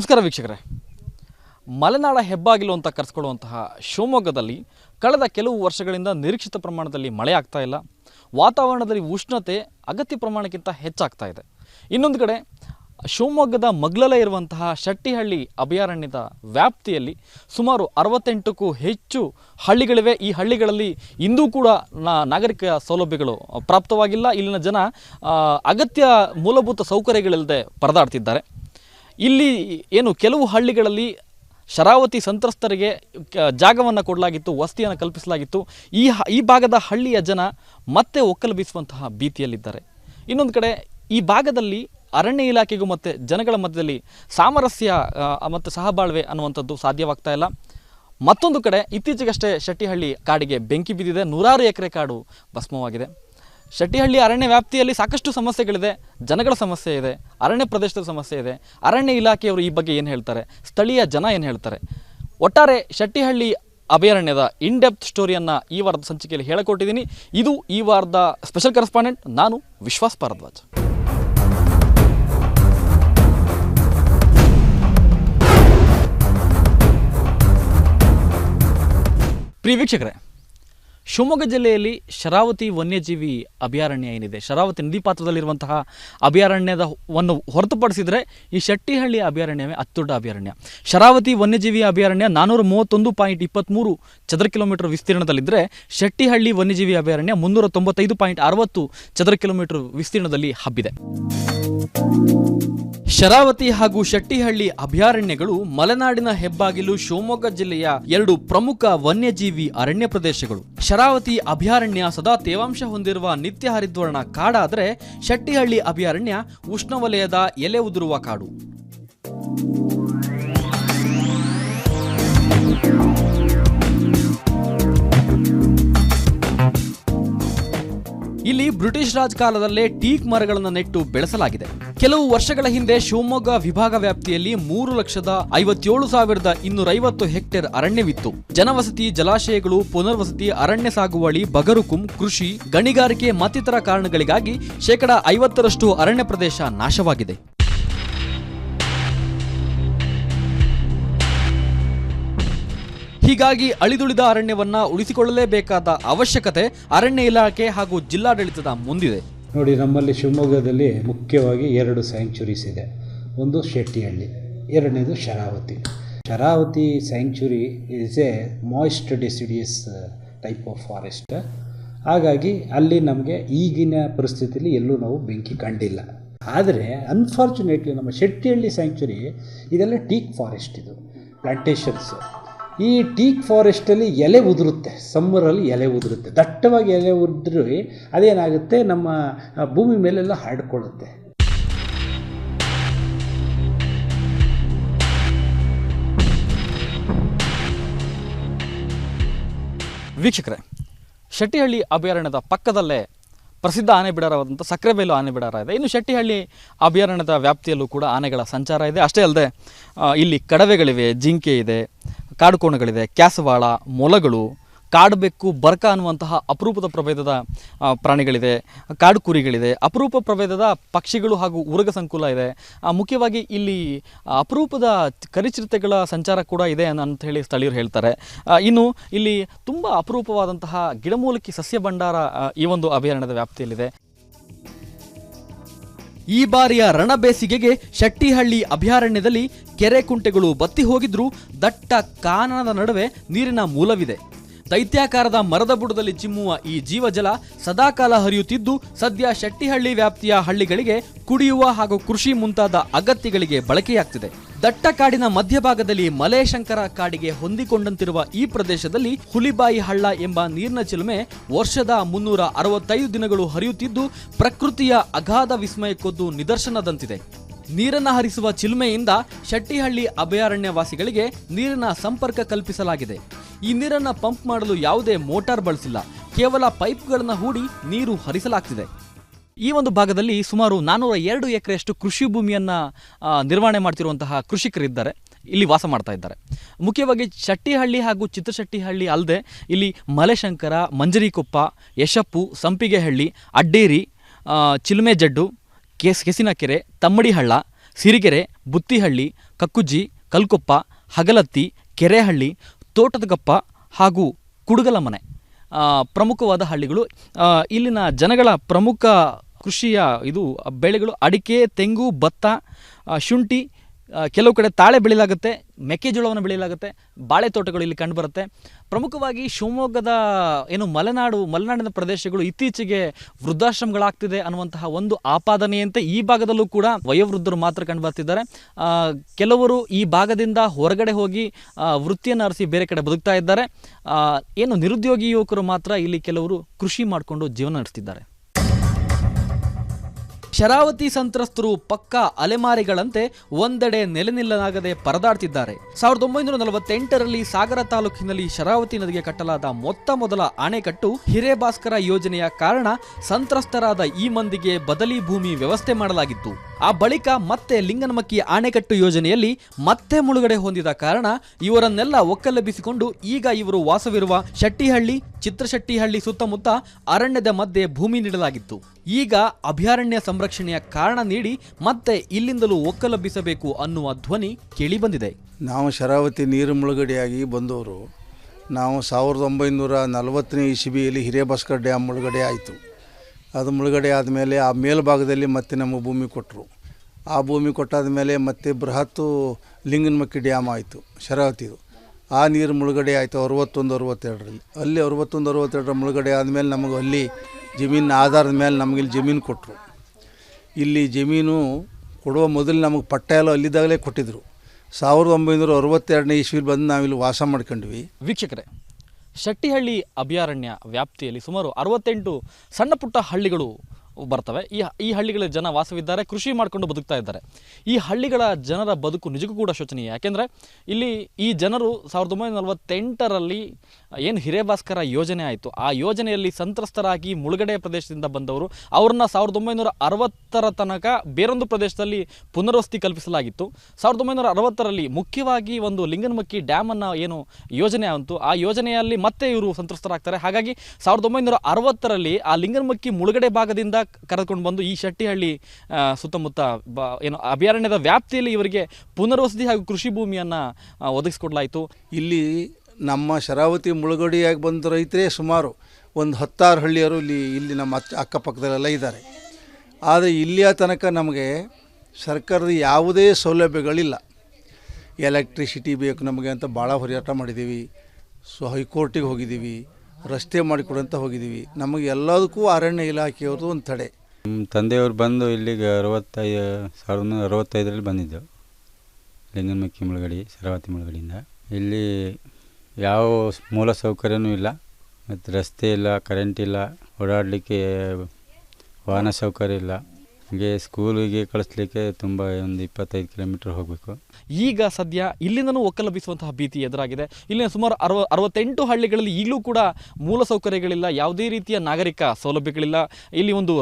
ನಮಸ್ಕಾರ ವೀಕ್ಷಕರೇ. ಮಲೆನಾಡ ಹೆಬ್ಬಾಗಿಲು ಅಂತ ಕರೆಸ್ಕೊಳ್ಳುವಂತಹ ಶಿವಮೊಗ್ಗದಲ್ಲಿ ಕಳೆದ ಕೆಲವು ವರ್ಷಗಳಿಂದ ನಿರೀಕ್ಷಿತ ಪ್ರಮಾಣದಲ್ಲಿ ಮಳೆ ಆಗ್ತಾ ಇಲ್ಲ. ವಾತಾವರಣದಲ್ಲಿ ಉಷ್ಣತೆ ಅಗತ್ಯ ಪ್ರಮಾಣಕ್ಕಿಂತ ಹೆಚ್ಚಾಗ್ತಾ ಇದೆ. ಇನ್ನೊಂದು ಕಡೆ, ಶಿವಮೊಗ್ಗದ ಮಗ್ಲಲೇ ಇರುವಂತಹ ಶೆಟ್ಟಿಹಳ್ಳಿ ಅಭಯಾರಣ್ಯದ ವ್ಯಾಪ್ತಿಯಲ್ಲಿ ಸುಮಾರು ಅರವತ್ತೆಂಟಕ್ಕೂ ಹೆಚ್ಚು ಹಳ್ಳಿಗಳಿವೆ. ಈ ಹಳ್ಳಿಗಳಲ್ಲಿ ಇಂದೂ ಕೂಡ ನಾಗರಿಕ ಸೌಲಭ್ಯಗಳು ಪ್ರಾಪ್ತವಾಗಿಲ್ಲ. ಇಲ್ಲಿನ ಜನ ಅಗತ್ಯ ಮೂಲಭೂತ ಸೌಕರ್ಯಗಳಿಲ್ಲದೆ ಪರದಾಡ್ತಿದ್ದಾರೆ. ಇಲ್ಲಿ ಏನು ಕೆಲವು ಹಳ್ಳಿಗಳಲ್ಲಿ ಶರಾವತಿ ಸಂತ್ರಸ್ತರಿಗೆ ಜಾಗವನ್ನು ಕೊಡಲಾಗಿತ್ತು, ವಸತಿಯನ್ನು ಕಲ್ಪಿಸಲಾಗಿತ್ತು. ಈ ಈ ಭಾಗದ ಹಳ್ಳಿಯ ಜನ ಮತ್ತೆ ಒಕ್ಕಲು ಬೀಸುವಂತಹ ಭೀತಿಯಲ್ಲಿದ್ದಾರೆ. ಇನ್ನೊಂದು ಕಡೆ ಈ ಭಾಗದಲ್ಲಿ ಅರಣ್ಯ ಇಲಾಖೆಗೂ ಮತ್ತು ಜನಗಳ ಮಧ್ಯದಲ್ಲಿ ಸಾಮರಸ್ಯ ಮತ್ತು ಸಹಬಾಳ್ವೆ ಅನ್ನುವಂಥದ್ದು ಸಾಧ್ಯವಾಗ್ತಾ ಇಲ್ಲ. ಮತ್ತೊಂದು ಕಡೆ ಇತ್ತೀಚೆಗಷ್ಟೇ ಶೆಟ್ಟಿಹಳ್ಳಿ ಕಾಡಿಗೆ ಬೆಂಕಿ ಬಿದ್ದಿದೆ. ನೂರಾರು ಎಕರೆ ಕಾಡು ಭಸ್ಮವಾಗಿದೆ. ಶೆಟ್ಟಿಹಳ್ಳಿ ಅರಣ್ಯ ವ್ಯಾಪ್ತಿಯಲ್ಲಿ ಸಾಕಷ್ಟು ಸಮಸ್ಯೆಗಳಿದೆ, ಜನಗಳ ಸಮಸ್ಯೆ ಇದೆ, ಅರಣ್ಯ ಪ್ರದೇಶದ ಸಮಸ್ಯೆ ಇದೆ. ಅರಣ್ಯ ಇಲಾಖೆಯವರು ಈ ಬಗ್ಗೆ ಏನು ಹೇಳ್ತಾರೆ? ಸ್ಥಳೀಯ ಜನ ಏನು ಹೇಳ್ತಾರೆ? ಒಟ್ಟಾರೆ ಶೆಟ್ಟಿಹಳ್ಳಿ ಅಭಯಾರಣ್ಯದ ಇನ್ ಡೆಪ್ತ್ ಸ್ಟೋರಿಯನ್ನು ಈ ವಾರದ ಸಂಚಿಕೆಯಲ್ಲಿ ಹೇಳಿಕೊಟ್ಟಿದ್ದೀನಿ. ಇದು ಈ ವಾರದ ಸ್ಪೆಷಲ್ ಕರೆಸ್ಪಾಂಡೆಂಟ್ ನಾನು, ವಿಶ್ವಾಸ್ ಭಾರದ್ವಾಜ್. ಪ್ರಿಯ ವೀಕ್ಷಕರೇ ಶಿವಮೊಗ್ಗ ಜಿಲ್ಲೆಯಲ್ಲಿ ಶರಾವತಿ ವನ್ಯಜೀವಿ ಅಭಯಾರಣ್ಯ ಏನಿದೆ? ಶರಾವತಿ ನದಿ ಪಾತ್ರದಲ್ಲಿರುವಂತಹ ಅಭಯಾರಣ್ಯದ ವನ್ನು ಹೊರತುಪಡಿಸಿದರೆ ಈ ಶೆಟ್ಟಿಹಳ್ಳಿ ಅಭಯಾರಣ್ಯವೇ ಅತ್ಯುಡ್ಡ ಅಭಯಾರಣ್ಯ. ಶರಾವತಿ ವನ್ಯಜೀವಿ ಅಭಯಾರಣ್ಯ ನಾನ್ನೂರ ಮೂವತ್ತೊಂದು ಪಾಯಿಂಟ್ ಇಪ್ಪತ್ತ್ಮೂರು ಚದರ ಕಿಲೋಮೀಟರ್ ವಿಸ್ತೀರ್ಣದಲ್ಲಿದ್ದರೆ ಶೆಟ್ಟಿಹಳ್ಳಿ ವನ್ಯಜೀವಿ ಅಭಯಾರಣ್ಯ ಮುನ್ನೂರ ತೊಂಬತ್ತೈದು ಪಾಯಿಂಟ್ ಅರವತ್ತು ಚದರ ಕಿಲೋಮೀಟರ್ ವಿಸ್ತೀರ್ಣದಲ್ಲಿ ಹಬ್ಬಿದೆ. ಶರಾವತಿ ಹಾಗೂ ಶೆಟ್ಟಿಹಳ್ಳಿ ಅಭಯಾರಣ್ಯಗಳು ಮಲೆನಾಡಿನ ಹೆಬ್ಬಾಗಿಲು ಶಿವಮೊಗ್ಗ ಜಿಲ್ಲೆಯ ಎರಡು ಪ್ರಮುಖ ವನ್ಯಜೀವಿ ಅರಣ್ಯ ಪ್ರದೇಶಗಳು. ಶರಾವತಿ ಅಭಯಾರಣ್ಯ ಸದಾ ತೇವಾಂಶ ಹೊಂದಿರುವ ನಿತ್ಯ ಹರಿದ್ವರ್ಣ ಕಾಡಾದರೆ ಶೆಟ್ಟಿಹಳ್ಳಿ ಅಭಯಾರಣ್ಯ ಉಷ್ಣವಲಯದ ಎಲೆ ಉದುರುವ ಕಾಡು. ಇಲ್ಲಿ ಬ್ರಿಟಿಷ್ ರಾಜ್ ಕಾಲದಲ್ಲೇ ಟೀಕ್ ಮರಗಳನ್ನು ನೆಟ್ಟು ಬೆಳೆಸಲಾಗಿದೆ. ಕೆಲವು ವರ್ಷಗಳ ಹಿಂದೆ ಶಿವಮೊಗ್ಗ ವಿಭಾಗ ವ್ಯಾಪ್ತಿಯಲ್ಲಿ ಮೂರು ಲಕ್ಷದ ಐವತ್ತೇಳು ಸಾವಿರದ ಇನ್ನೂರೈವತ್ತು ಹೆಕ್ಟೇರ್ ಅರಣ್ಯವಿತ್ತು. ಜನವಸತಿ, ಜಲಾಶಯಗಳು, ಪುನರ್ವಸತಿ, ಅರಣ್ಯ ಸಾಗುವಳಿ, ಬಗರುಕುಂ, ಕೃಷಿ, ಗಣಿಗಾರಿಕೆ ಮತ್ತಿತರ ಕಾರಣಗಳಿಗಾಗಿ ಶೇಕಡಾ ಐವತ್ತರಷ್ಟು ಅರಣ್ಯ ಪ್ರದೇಶ ನಾಶವಾಗಿದೆ. ಹೀಗಾಗಿ ಅಳಿದುಳಿದ ಅರಣ್ಯವನ್ನ ಉಳಿಸಿಕೊಳ್ಳಲೇಬೇಕಾದ ಅವಶ್ಯಕತೆ ಅರಣ್ಯ ಇಲಾಖೆ ಹಾಗೂ ಜಿಲ್ಲಾಡಳಿತದ ಮುಂದಿದೆ. ನೋಡಿ, ನಮ್ಮಲ್ಲಿ ಶಿವಮೊಗ್ಗದಲ್ಲಿ ಮುಖ್ಯವಾಗಿ ಎರಡು ಸ್ಯಾಂಕ್ಚುರೀಸ್ ಇದೆ. ಒಂದು ಶೆಟ್ಟಿಹಳ್ಳಿ, ಎರಡನೇದು Sharavathi. Sharavathi sanctuary is a moist deciduous type of forest ಹಾಗಾಗಿ ಅಲ್ಲಿ ನಮಗೆ ಈಗಿನ ಪರಿಸ್ಥಿತಿಯಲ್ಲಿ ಎಲ್ಲೂ ನಾವು ಬೆಂಕಿ ಕಂಡಿಲ್ಲ. ಆದರೆ ಅನ್ಫಾರ್ಚುನೇಟ್ಲಿ ನಮ್ಮ ಶೆಟ್ಟಿಹಳ್ಳಿ ಸ್ಯಾಂಕ್ಚುರಿ ಇದೆಲ್ಲ ಟೀಕ್ ಫಾರೆಸ್ಟ್ ಇದು. ಪ್ಲಾಂಟೇಶನ್ಸು ಈ ಟೀಕ್ ಫಾರೆಸ್ಟಲ್ಲಿ ಎಲೆ ಉದುರುತ್ತೆ. ಸಮ್ಮರಲ್ಲಿ ಎಲೆ ಉದುರುತ್ತೆ. ದಟ್ಟವಾಗಿ ಎಲೆ ಉದ್ರಿ ಅದೇನಾಗುತ್ತೆ? ನಮ್ಮ ಭೂಮಿ ಮೇಲೆಲ್ಲ ಹರಡ್ಕೊಳ್ಳುತ್ತೆ ವೀಕ್ಷಕರೇ, ಶೆಟ್ಟಿಹಳ್ಳಿ ಅಭಯಾರಣ್ಯದ ಪಕ್ಕದಲ್ಲೇ ಪ್ರಸಿದ್ಧ ಆನೆ ಬಿಡಾರವಾದಂಥ ಸಕ್ಕರೆಬೇಲು ಆನೆ ಬಿಡಾರ ಇದೆ. ಇನ್ನು ಶೆಟ್ಟಿಹಳ್ಳಿ ಅಭಯಾರಣ್ಯದ ವ್ಯಾಪ್ತಿಯಲ್ಲೂ ಕೂಡ ಆನೆಗಳ ಸಂಚಾರ ಇದೆ. ಅಷ್ಟೇ ಅಲ್ಲದೆ ಇಲ್ಲಿ ಕಡವೆಗಳಿವೆ, ಜಿಂಕೆ ಇದೆ ಕಾಡುಕೋಣಗಳಿದೆ ಕ್ಯಾಸವಾಳ, ಮೊಲಗಳು, ಕಾಡುಬೆಕ್ಕು, ಬರ್ಕ ಅನ್ನುವಂತಹ ಅಪರೂಪದ ಪ್ರಭೇದದ ಪ್ರಾಣಿಗಳಿದೆ ಕಾಡು ಕುರಿಗಳಿದೆ ಅಪರೂಪ ಪ್ರಭೇದದ ಪಕ್ಷಿಗಳು ಹಾಗೂ ಉರಗ ಸಂಕುಲ ಇದೆ. ಮುಖ್ಯವಾಗಿ ಇಲ್ಲಿ ಅಪರೂಪದ ಕರಿಚಿರತೆಗಳ ಸಂಚಾರ ಕೂಡ ಇದೆ ಅಂತ ಹೇಳಿ ಸ್ಥಳೀಯರು ಹೇಳ್ತಾರೆ. ಇನ್ನು ಇಲ್ಲಿ ತುಂಬ ಅಪರೂಪವಾದಂತಹ ಗಿಡಮೂಲಿಕೆ ಸಸ್ಯ ಭಂಡಾರ ಈ ಒಂದು ಅಭಯಾರಣ್ಯದ ವ್ಯಾಪ್ತಿಯಲ್ಲಿದೆ. ಈ ಬಾರಿಯ ರಣಬೇಸಿಗೆಗೆ ಶೆಟ್ಟಿಹಳ್ಳಿ ಅಭಯಾರಣ್ಯದಲ್ಲಿ ಕೆರೆ ಕುಂಟೆಗಳು ಬತ್ತಿ ಹೋಗಿದ್ರೂ ದಟ್ಟ ಕಾನನದ ನಡುವೆ ನೀರಿನ ಮೂಲವಿದೆ. ದೈತ್ಯಾಕಾರದ ಮರದ ಬುಡದಲ್ಲಿ ಚಿಮ್ಮುವ ಈ ಜೀವಜಲ ಸದಾಕಾಲ ಹರಿಯುತ್ತಿದ್ದು, ಸದ್ಯ ಶೆಟ್ಟಿಹಳ್ಳಿ ವ್ಯಾಪ್ತಿಯ ಹಳ್ಳಿಗಳಿಗೆ ಕುಡಿಯುವ ಹಾಗೂ ಕೃಷಿ ಮುಂತಾದ ಅಗತ್ಯಗಳಿಗೆ ಬಳಕೆಯಾಗ್ತಿದೆ. ದಟ್ಟ ಕಾಡಿನ ಮಧ್ಯಭಾಗದಲ್ಲಿ ಮಲೇಶಂಕರ ಕಾಡಿಗೆ ಹೊಂದಿಕೊಂಡಂತಿರುವ ಈ ಪ್ರದೇಶದಲ್ಲಿ ಹುಲಿಬಾಯಿ ಹಳ್ಳ ಎಂಬ ನೀರಿನ ಚಿಲುಮೆ ವರ್ಷದ ಮುನ್ನೂರ ಅರವತ್ತೈದು ದಿನಗಳು ಹರಿಯುತ್ತಿದ್ದು, ಪ್ರಕೃತಿಯ ಅಗಾಧ ವಿಸ್ಮಯಕ್ಕೊದ್ದು ನಿದರ್ಶನದಂತಿದೆ. ನೀರನ್ನ ಹರಿಸುವ ಚಿಲುಮೆಯಿಂದ ಶೆಟ್ಟಿಹಳ್ಳಿ ಅಭಯಾರಣ್ಯ ವಾಸಿಗಳಿಗೆ ನೀರಿನ ಸಂಪರ್ಕ ಕಲ್ಪಿಸಲಾಗಿದೆ. ಈ ನೀರನ್ನ ಪಂಪ್ ಮಾಡಲು ಯಾವುದೇ ಮೋಟಾರ್ ಬಳಸಿಲ್ಲ. ಕೇವಲ ಪೈಪ್ಗಳನ್ನು ಹೂಡಿ ನೀರು ಹರಿಸಲಾಗ್ತಿದೆ. ಈ ಒಂದು ಭಾಗದಲ್ಲಿ ಸುಮಾರು ನಾನ್ನೂರ ಎರಡು ಎಕರೆಯಷ್ಟು ಕೃಷಿ ಭೂಮಿಯನ್ನು ನಿರ್ವಹಣೆ ಮಾಡ್ತಿರುವಂತಹ ಕೃಷಿಕರಿದ್ದಾರೆ. ಇಲ್ಲಿ ವಾಸ ಮಾಡ್ತಾ ಇದ್ದಾರೆ. ಮುಖ್ಯವಾಗಿ ಶೆಟ್ಟಿಹಳ್ಳಿ ಹಾಗೂ ಚಿತ್ರಶೆಟ್ಟಿಹಳ್ಳಿ ಅಲ್ಲದೆ ಇಲ್ಲಿ ಮಲೆಶಂಕರ ಮಂಜರಿಕೊಪ್ಪ ಯಶಪ್ಪು ಸಂಪಿಗೆಹಳ್ಳಿ ಅಡ್ಡೇರಿ ಆ, ಚಿಲುಮೆ ಜಡ್ಡು ಕೆಸ್, ಕೆಸಿನಕೆರೆ, ತಮ್ಮಡಿಹಳ್ಳ, ಸಿರಿಗೆರೆ, ಬುತ್ತಿಹಳ್ಳಿ, ಕಕ್ಕುಜ್ಜಿ, ಕಲ್ಕೊಪ್ಪ, ಹಗಲತ್ತಿ, ಕೆರೆಹಳ್ಳಿ, ತೋಟದಗಪ್ಪ ಹಾಗೂ ಕುಡುಗಲಮನೆ. ಪ್ರಮುಖವಾದ ಹಳ್ಳಿಗಳು. ಇಲ್ಲಿನ ಜನಗಳ ಪ್ರಮುಖ ಕೃಷಿಯ ಇದು ಬೆಳೆಗಳು ಅಡಿಕೆ, ತೆಂಗು, ಭತ್ತ ಶುಂಠಿ ಕೆಲವು ಕಡೆ ತಾಳೆ ಬೆಳೆಯಲಾಗುತ್ತೆ, ಮೆಕ್ಕೆಜೋಳವನ್ನು ಬೆಳೆಯಲಾಗುತ್ತೆ ಬಾಳೆ ತೋಟಗಳು ಇಲ್ಲಿ ಕಂಡುಬರುತ್ತೆ. ಪ್ರಮುಖವಾಗಿ ಶಿವಮೊಗ್ಗದ, ಏನು ಮಲೆನಾಡು, ಮಲೆನಾಡಿನ ಪ್ರದೇಶಗಳು ಇತ್ತೀಚೆಗೆ ವೃದ್ಧಾಶ್ರಮಗಳಾಗ್ತಿದೆ ಅನ್ನುವಂತಹ ಒಂದು ಆಪಾದನೆಯಂತೆ ಈ ಭಾಗದಲ್ಲೂ ಕೂಡ ವಯೋವೃದ್ಧರು ಮಾತ್ರ ಕಂಡು ಬರ್ತಿದ್ದಾರೆ ಕೆಲವರು ಈ ಭಾಗದಿಂದ ಹೊರಗಡೆ ಹೋಗಿ ವೃತ್ತಿಯನ್ನು ಅರಸಿ ಬೇರೆ ಕಡೆ ಬದುಕ್ತಾ ಇದ್ದಾರೆ. ಏನು ನಿರುದ್ಯೋಗಿ ಯುವಕರು ಮಾತ್ರ ಇಲ್ಲಿ ಕೆಲವರು ಕೃಷಿ ಮಾಡಿಕೊಂಡು ಜೀವನ ನಡೆಸ್ತಿದ್ದಾರೆ. ಶರಾವತಿ ಸಂತ್ರಸ್ತರು ಪಕ್ಕ ಅಲೆಮಾರಿಗಳಂತೆ ಒಂದೆಡೆ ನೆಲೆನಿಲ್ಲಲಾಗದೆ ಪರದಾಡ್ತಿದ್ದಾರೆ. ಸಾವಿರದ ಒಂಬೈನೂರ ನಲವತ್ತೆಂಟರಲ್ಲಿ ಸಾಗರ ತಾಲೂಕಿನಲ್ಲಿ ಶರಾವತಿ ನದಿಗೆ ಕಟ್ಟಲಾದ ಮೊತ್ತ ಮೊದಲ ಅಣೆಕಟ್ಟು ಹಿರೇಭಾಸ್ಕರ ಯೋಜನೆಯ ಕಾರಣ ಸಂತ್ರಸ್ತರಾದ ಈ ಮಂದಿಗೆ ಬದಲಿ ಭೂಮಿ ವ್ಯವಸ್ಥೆ ಮಾಡಲಾಗಿತ್ತು. ಆ ಬಳಿಕ ಮತ್ತೆ ಲಿಂಗನಮಕ್ಕಿ ಅಣೆಕಟ್ಟು ಯೋಜನೆಯಲ್ಲಿ ಮತ್ತೆ ಮುಳುಗಡೆ ಹೊಂದಿದ ಕಾರಣ ಇವರನ್ನೆಲ್ಲ ಒಕ್ಕಲೆಬ್ಬಿಸಿಕೊಂಡು ಈಗ ಇವರು ವಾಸವಿರುವ ಶೆಟ್ಟಿಹಳ್ಳಿ, ಚಿತ್ರಶೆಟ್ಟಿಹಳ್ಳಿ ಸುತ್ತಮುತ್ತ ಅರಣ್ಯದ ಮಧ್ಯೆ ಭೂಮಿ ನೀಡಲಾಗಿತ್ತು. ಈಗ ಅಭಯಾರಣ್ಯ ಸಂರಕ್ಷಣೆಯ ಕಾರಣ ನೀಡಿ ಮತ್ತೆ ಇಲ್ಲಿಂದಲೂ ಒಕ್ಕಲಬ್ಬಿಸಬೇಕು ಅನ್ನುವ ಧ್ವನಿ ಕೇಳಿಬಂದಿದೆ. ನಾವು ಶರಾವತಿ ನೀರು ಮುಳುಗಡೆಯಾಗಿ ಬಂದವರು. ನಾವು ಸಾವಿರದ ಒಂಬೈನೂರ ನಲವತ್ತನೇ ಇಸವಿಯಲ್ಲಿ ಭಾಸ್ಕರ್ ಡ್ಯಾಮ್ ಮುಳುಗಡೆ ಆಯಿತು. ಅದು ಮುಳುಗಡೆ ಆದಮೇಲೆ ಆ ಮೇಲ್ಭಾಗದಲ್ಲಿ ಮತ್ತೆ ನಮ್ಮ ಭೂಮಿ ಕೊಟ್ಟರು ಆ ಭೂಮಿ ಕೊಟ್ಟಾದ ಮೇಲೆ ಮತ್ತೆ ಬೃಹತ್ತು ಲಿಂಗನಮಕ್ಕಿ ಡ್ಯಾಮ್ ಆಯಿತು ಶರಾವತಿದು. ಆ ನೀರು ಮುಳುಗಡೆ ಆಯಿತು ಅರವತ್ತೊಂದು, ಅರವತ್ತೆರಡರಲ್ಲಿ. ಅಲ್ಲಿ ಅರವತ್ತೊಂದು, ಅರವತ್ತೆರಡರ ಮುಳುಗಡೆ ಆದಮೇಲೆ ನಮಗೆ ಅಲ್ಲಿ ಜಮೀನಿನ ಆಧಾರದ ಮೇಲೆ ನಮಗೆ ಇಲ್ಲಿ ಜಮೀನು ಕೊಟ್ಟರು ಇಲ್ಲಿ ಜಮೀನು ಕೊಡುವ ಮೊದಲು ನಮಗೆ ಪಟ್ಟ ಎಲ್ಲ ಅಲ್ಲಿದ್ದಾಗಲೇ ಕೊಟ್ಟಿದ್ದರು ಸಾವಿರದ ಒಂಬೈನೂರ ಅರವತ್ತೆರಡನೇ ಇಸ್ವಿಲಿ ಬಂದು ನಾವಿಲ್ಲಿ ವಾಸ ಮಾಡ್ಕೊಂಡ್ವಿ. ವೀಕ್ಷಕರೇ, ಶೆಟ್ಟಿಹಳ್ಳಿ ಅಭಯಾರಣ್ಯ ವ್ಯಾಪ್ತಿಯಲ್ಲಿ ಸುಮಾರು ಅರವತ್ತೆಂಟು ಸಣ್ಣ ಪುಟ್ಟ ಹಳ್ಳಿಗಳು ಬರ್ತವೆ. ಈ ಈ ಹಳ್ಳಿಗಳ ಜನ ವಾಸವಿದ್ದಾರೆ, ಕೃಷಿ ಮಾಡಿಕೊಂಡು ಬದುಕ್ತಾ ಇದ್ದಾರೆ. ಈ ಹಳ್ಳಿಗಳ ಜನರ ಬದುಕು ನಿಜಕ್ಕೂ ಕೂಡ ಶೋಚನೀಯ. ಯಾಕೆಂದರೆ ಇಲ್ಲಿ ಈ ಜನರು ಸಾವಿರದ ಒಂಬೈನೂರ ನಲವತ್ತೆಂಟರಲ್ಲಿ ಏನು ಹಿರೇಭಾಸ್ಕರ ಯೋಜನೆ ಆಯಿತು. ಆ ಯೋಜನೆಯಲ್ಲಿ ಸಂತ್ರಸ್ತರಾಗಿ ಮುಳುಗಡೆ ಪ್ರದೇಶದಿಂದ ಬಂದವರು, ಅವ್ರನ್ನ ಸಾವಿರದ ಒಂಬೈನೂರ ಅರವತ್ತರ ತನಕ ಬೇರೊಂದು ಪ್ರದೇಶದಲ್ಲಿ ಪುನರ್ವಸತಿ ಕಲ್ಪಿಸಲಾಗಿತ್ತು. ಸಾವಿರದ ಒಂಬೈನೂರ ಅರವತ್ತರಲ್ಲಿ ಮುಖ್ಯವಾಗಿ ಒಂದು ಲಿಂಗನಮಕ್ಕಿ ಡ್ಯಾಮನ್ನು ಏನು ಯೋಜನೆ ಅಂತು ಆ ಯೋಜನೆಯಲ್ಲಿ ಮತ್ತೆ ಇವರು ಸಂತ್ರಸ್ತರಾಗ್ತಾರೆ. ಹಾಗಾಗಿ ಸಾವಿರದ ಒಂಬೈನೂರ ಅರವತ್ತರಲ್ಲಿ ಆ ಲಿಂಗನಮಕ್ಕಿ ಮುಳುಗಡೆ ಭಾಗದಿಂದ ಕರೆದುಕೊಂಡು ಬಂದು ಈ ಶೆಟ್ಟಿಹಳ್ಳಿ ಸುತ್ತಮುತ್ತ ಬ, ಏನು ಅಭಯಾರಣ್ಯದ ವ್ಯಾಪ್ತಿಯಲ್ಲಿ ಇವರಿಗೆ ಪುನರ್ವಸತಿ ಹಾಗೂ ಕೃಷಿ ಭೂಮಿಯನ್ನು ಒದಗಿಸ್ಕೊಡ್ಲಾಯಿತು. ಇಲ್ಲಿ ನಮ್ಮ ಶರಾವತಿ ಮುಳುಗಡೆಯಾಗಿ ಬಂದ ರೈತರೇ ಸುಮಾರು ಒಂದು ಹತ್ತಾರು ಹಳ್ಳಿಯರು ಇಲ್ಲಿ ಇಲ್ಲಿ ನಮ್ಮ ಅಚ್ಚ, ಅಕ್ಕಪಕ್ಕದಲ್ಲೆಲ್ಲ ಇದ್ದಾರೆ. ಆದರೆ ಇಲ್ಲಿಯ ತನಕ ನಮಗೆ ಸರ್ಕಾರದ ಯಾವುದೇ ಸೌಲಭ್ಯಗಳಿಲ್ಲ. ಎಲೆಕ್ಟ್ರಿಸಿಟಿ ಬೇಕು ನಮಗೆ ಅಂತ ಭಾಳ ಹೋರಾಟ ಮಾಡಿದ್ದೀವಿ. ಸೊ ಹೈಕೋರ್ಟಿಗೆ ಹೋಗಿದ್ದೀವಿ. ರಸ್ತೆ ಮಾಡಿಕೊಡಂತ ಹೋಗಿದ್ದೀವಿ. ನಮಗೆ ಎಲ್ಲದಕ್ಕೂ ಅರಣ್ಯ ಇಲಾಖೆಯವ್ರದ್ದು ಒಂದು ತಡೆ. ನಮ್ಮ ತಂದೆಯವರು ಬಂದು ಇಲ್ಲಿಗೆ ಅರವತ್ತೈದು, ಸಾವಿರದ ಅರವತ್ತೈದರಲ್ಲಿ ಬಂದಿದ್ದೆವು ಲಿಂಗನಮಕ್ಕಿ ಮುಳುಗಡಿ, ಶರಾವತಿ ಮುಳುಗಡಿಯಿಂದ. ಇಲ್ಲಿ ಯಾವ ಮೂಲ ಸೌಕರ್ಯನೂ ಇಲ್ಲ. ಮತ್ತು ರಸ್ತೆ ಇಲ್ಲ ಕರೆಂಟ್ ಇಲ್ಲ, ಓಡಾಡಲಿಕ್ಕೆ ವಾಹನ ಸೌಕರ್ಯ ಇಲ್ಲ. ಹಾಗೆ ಸ್ಕೂಲಿಗೆ ಕಳಿಸ್ಲಿಕ್ಕೆ ತುಂಬ ಒಂದು ಇಪ್ಪತ್ತೈದು ಕಿಲೋಮೀಟ್ರ್ ಹೋಗಬೇಕು. ಈಗ ಸದ್ಯ ಇಲ್ಲಿಂದನೂ ಒಕ್ಕಲಭಿಸುವಂತಹ ಭೀತಿ ಎದುರಾಗಿದೆ. ಇಲ್ಲಿನ ಸುಮಾರು ಅರವ, ಅರವತ್ತೆಂಟು ಹಳ್ಳಿಗಳಲ್ಲಿ ಈಗಲೂ ಕೂಡ ಮೂಲ ಸೌಕರ್ಯಗಳಿಲ್ಲ, ಯಾವುದೇ ರೀತಿಯ ನಾಗರಿಕ ಸೌಲಭ್ಯಗಳಿಲ್ಲ. ಇಲ್ಲಿ ಒಂದು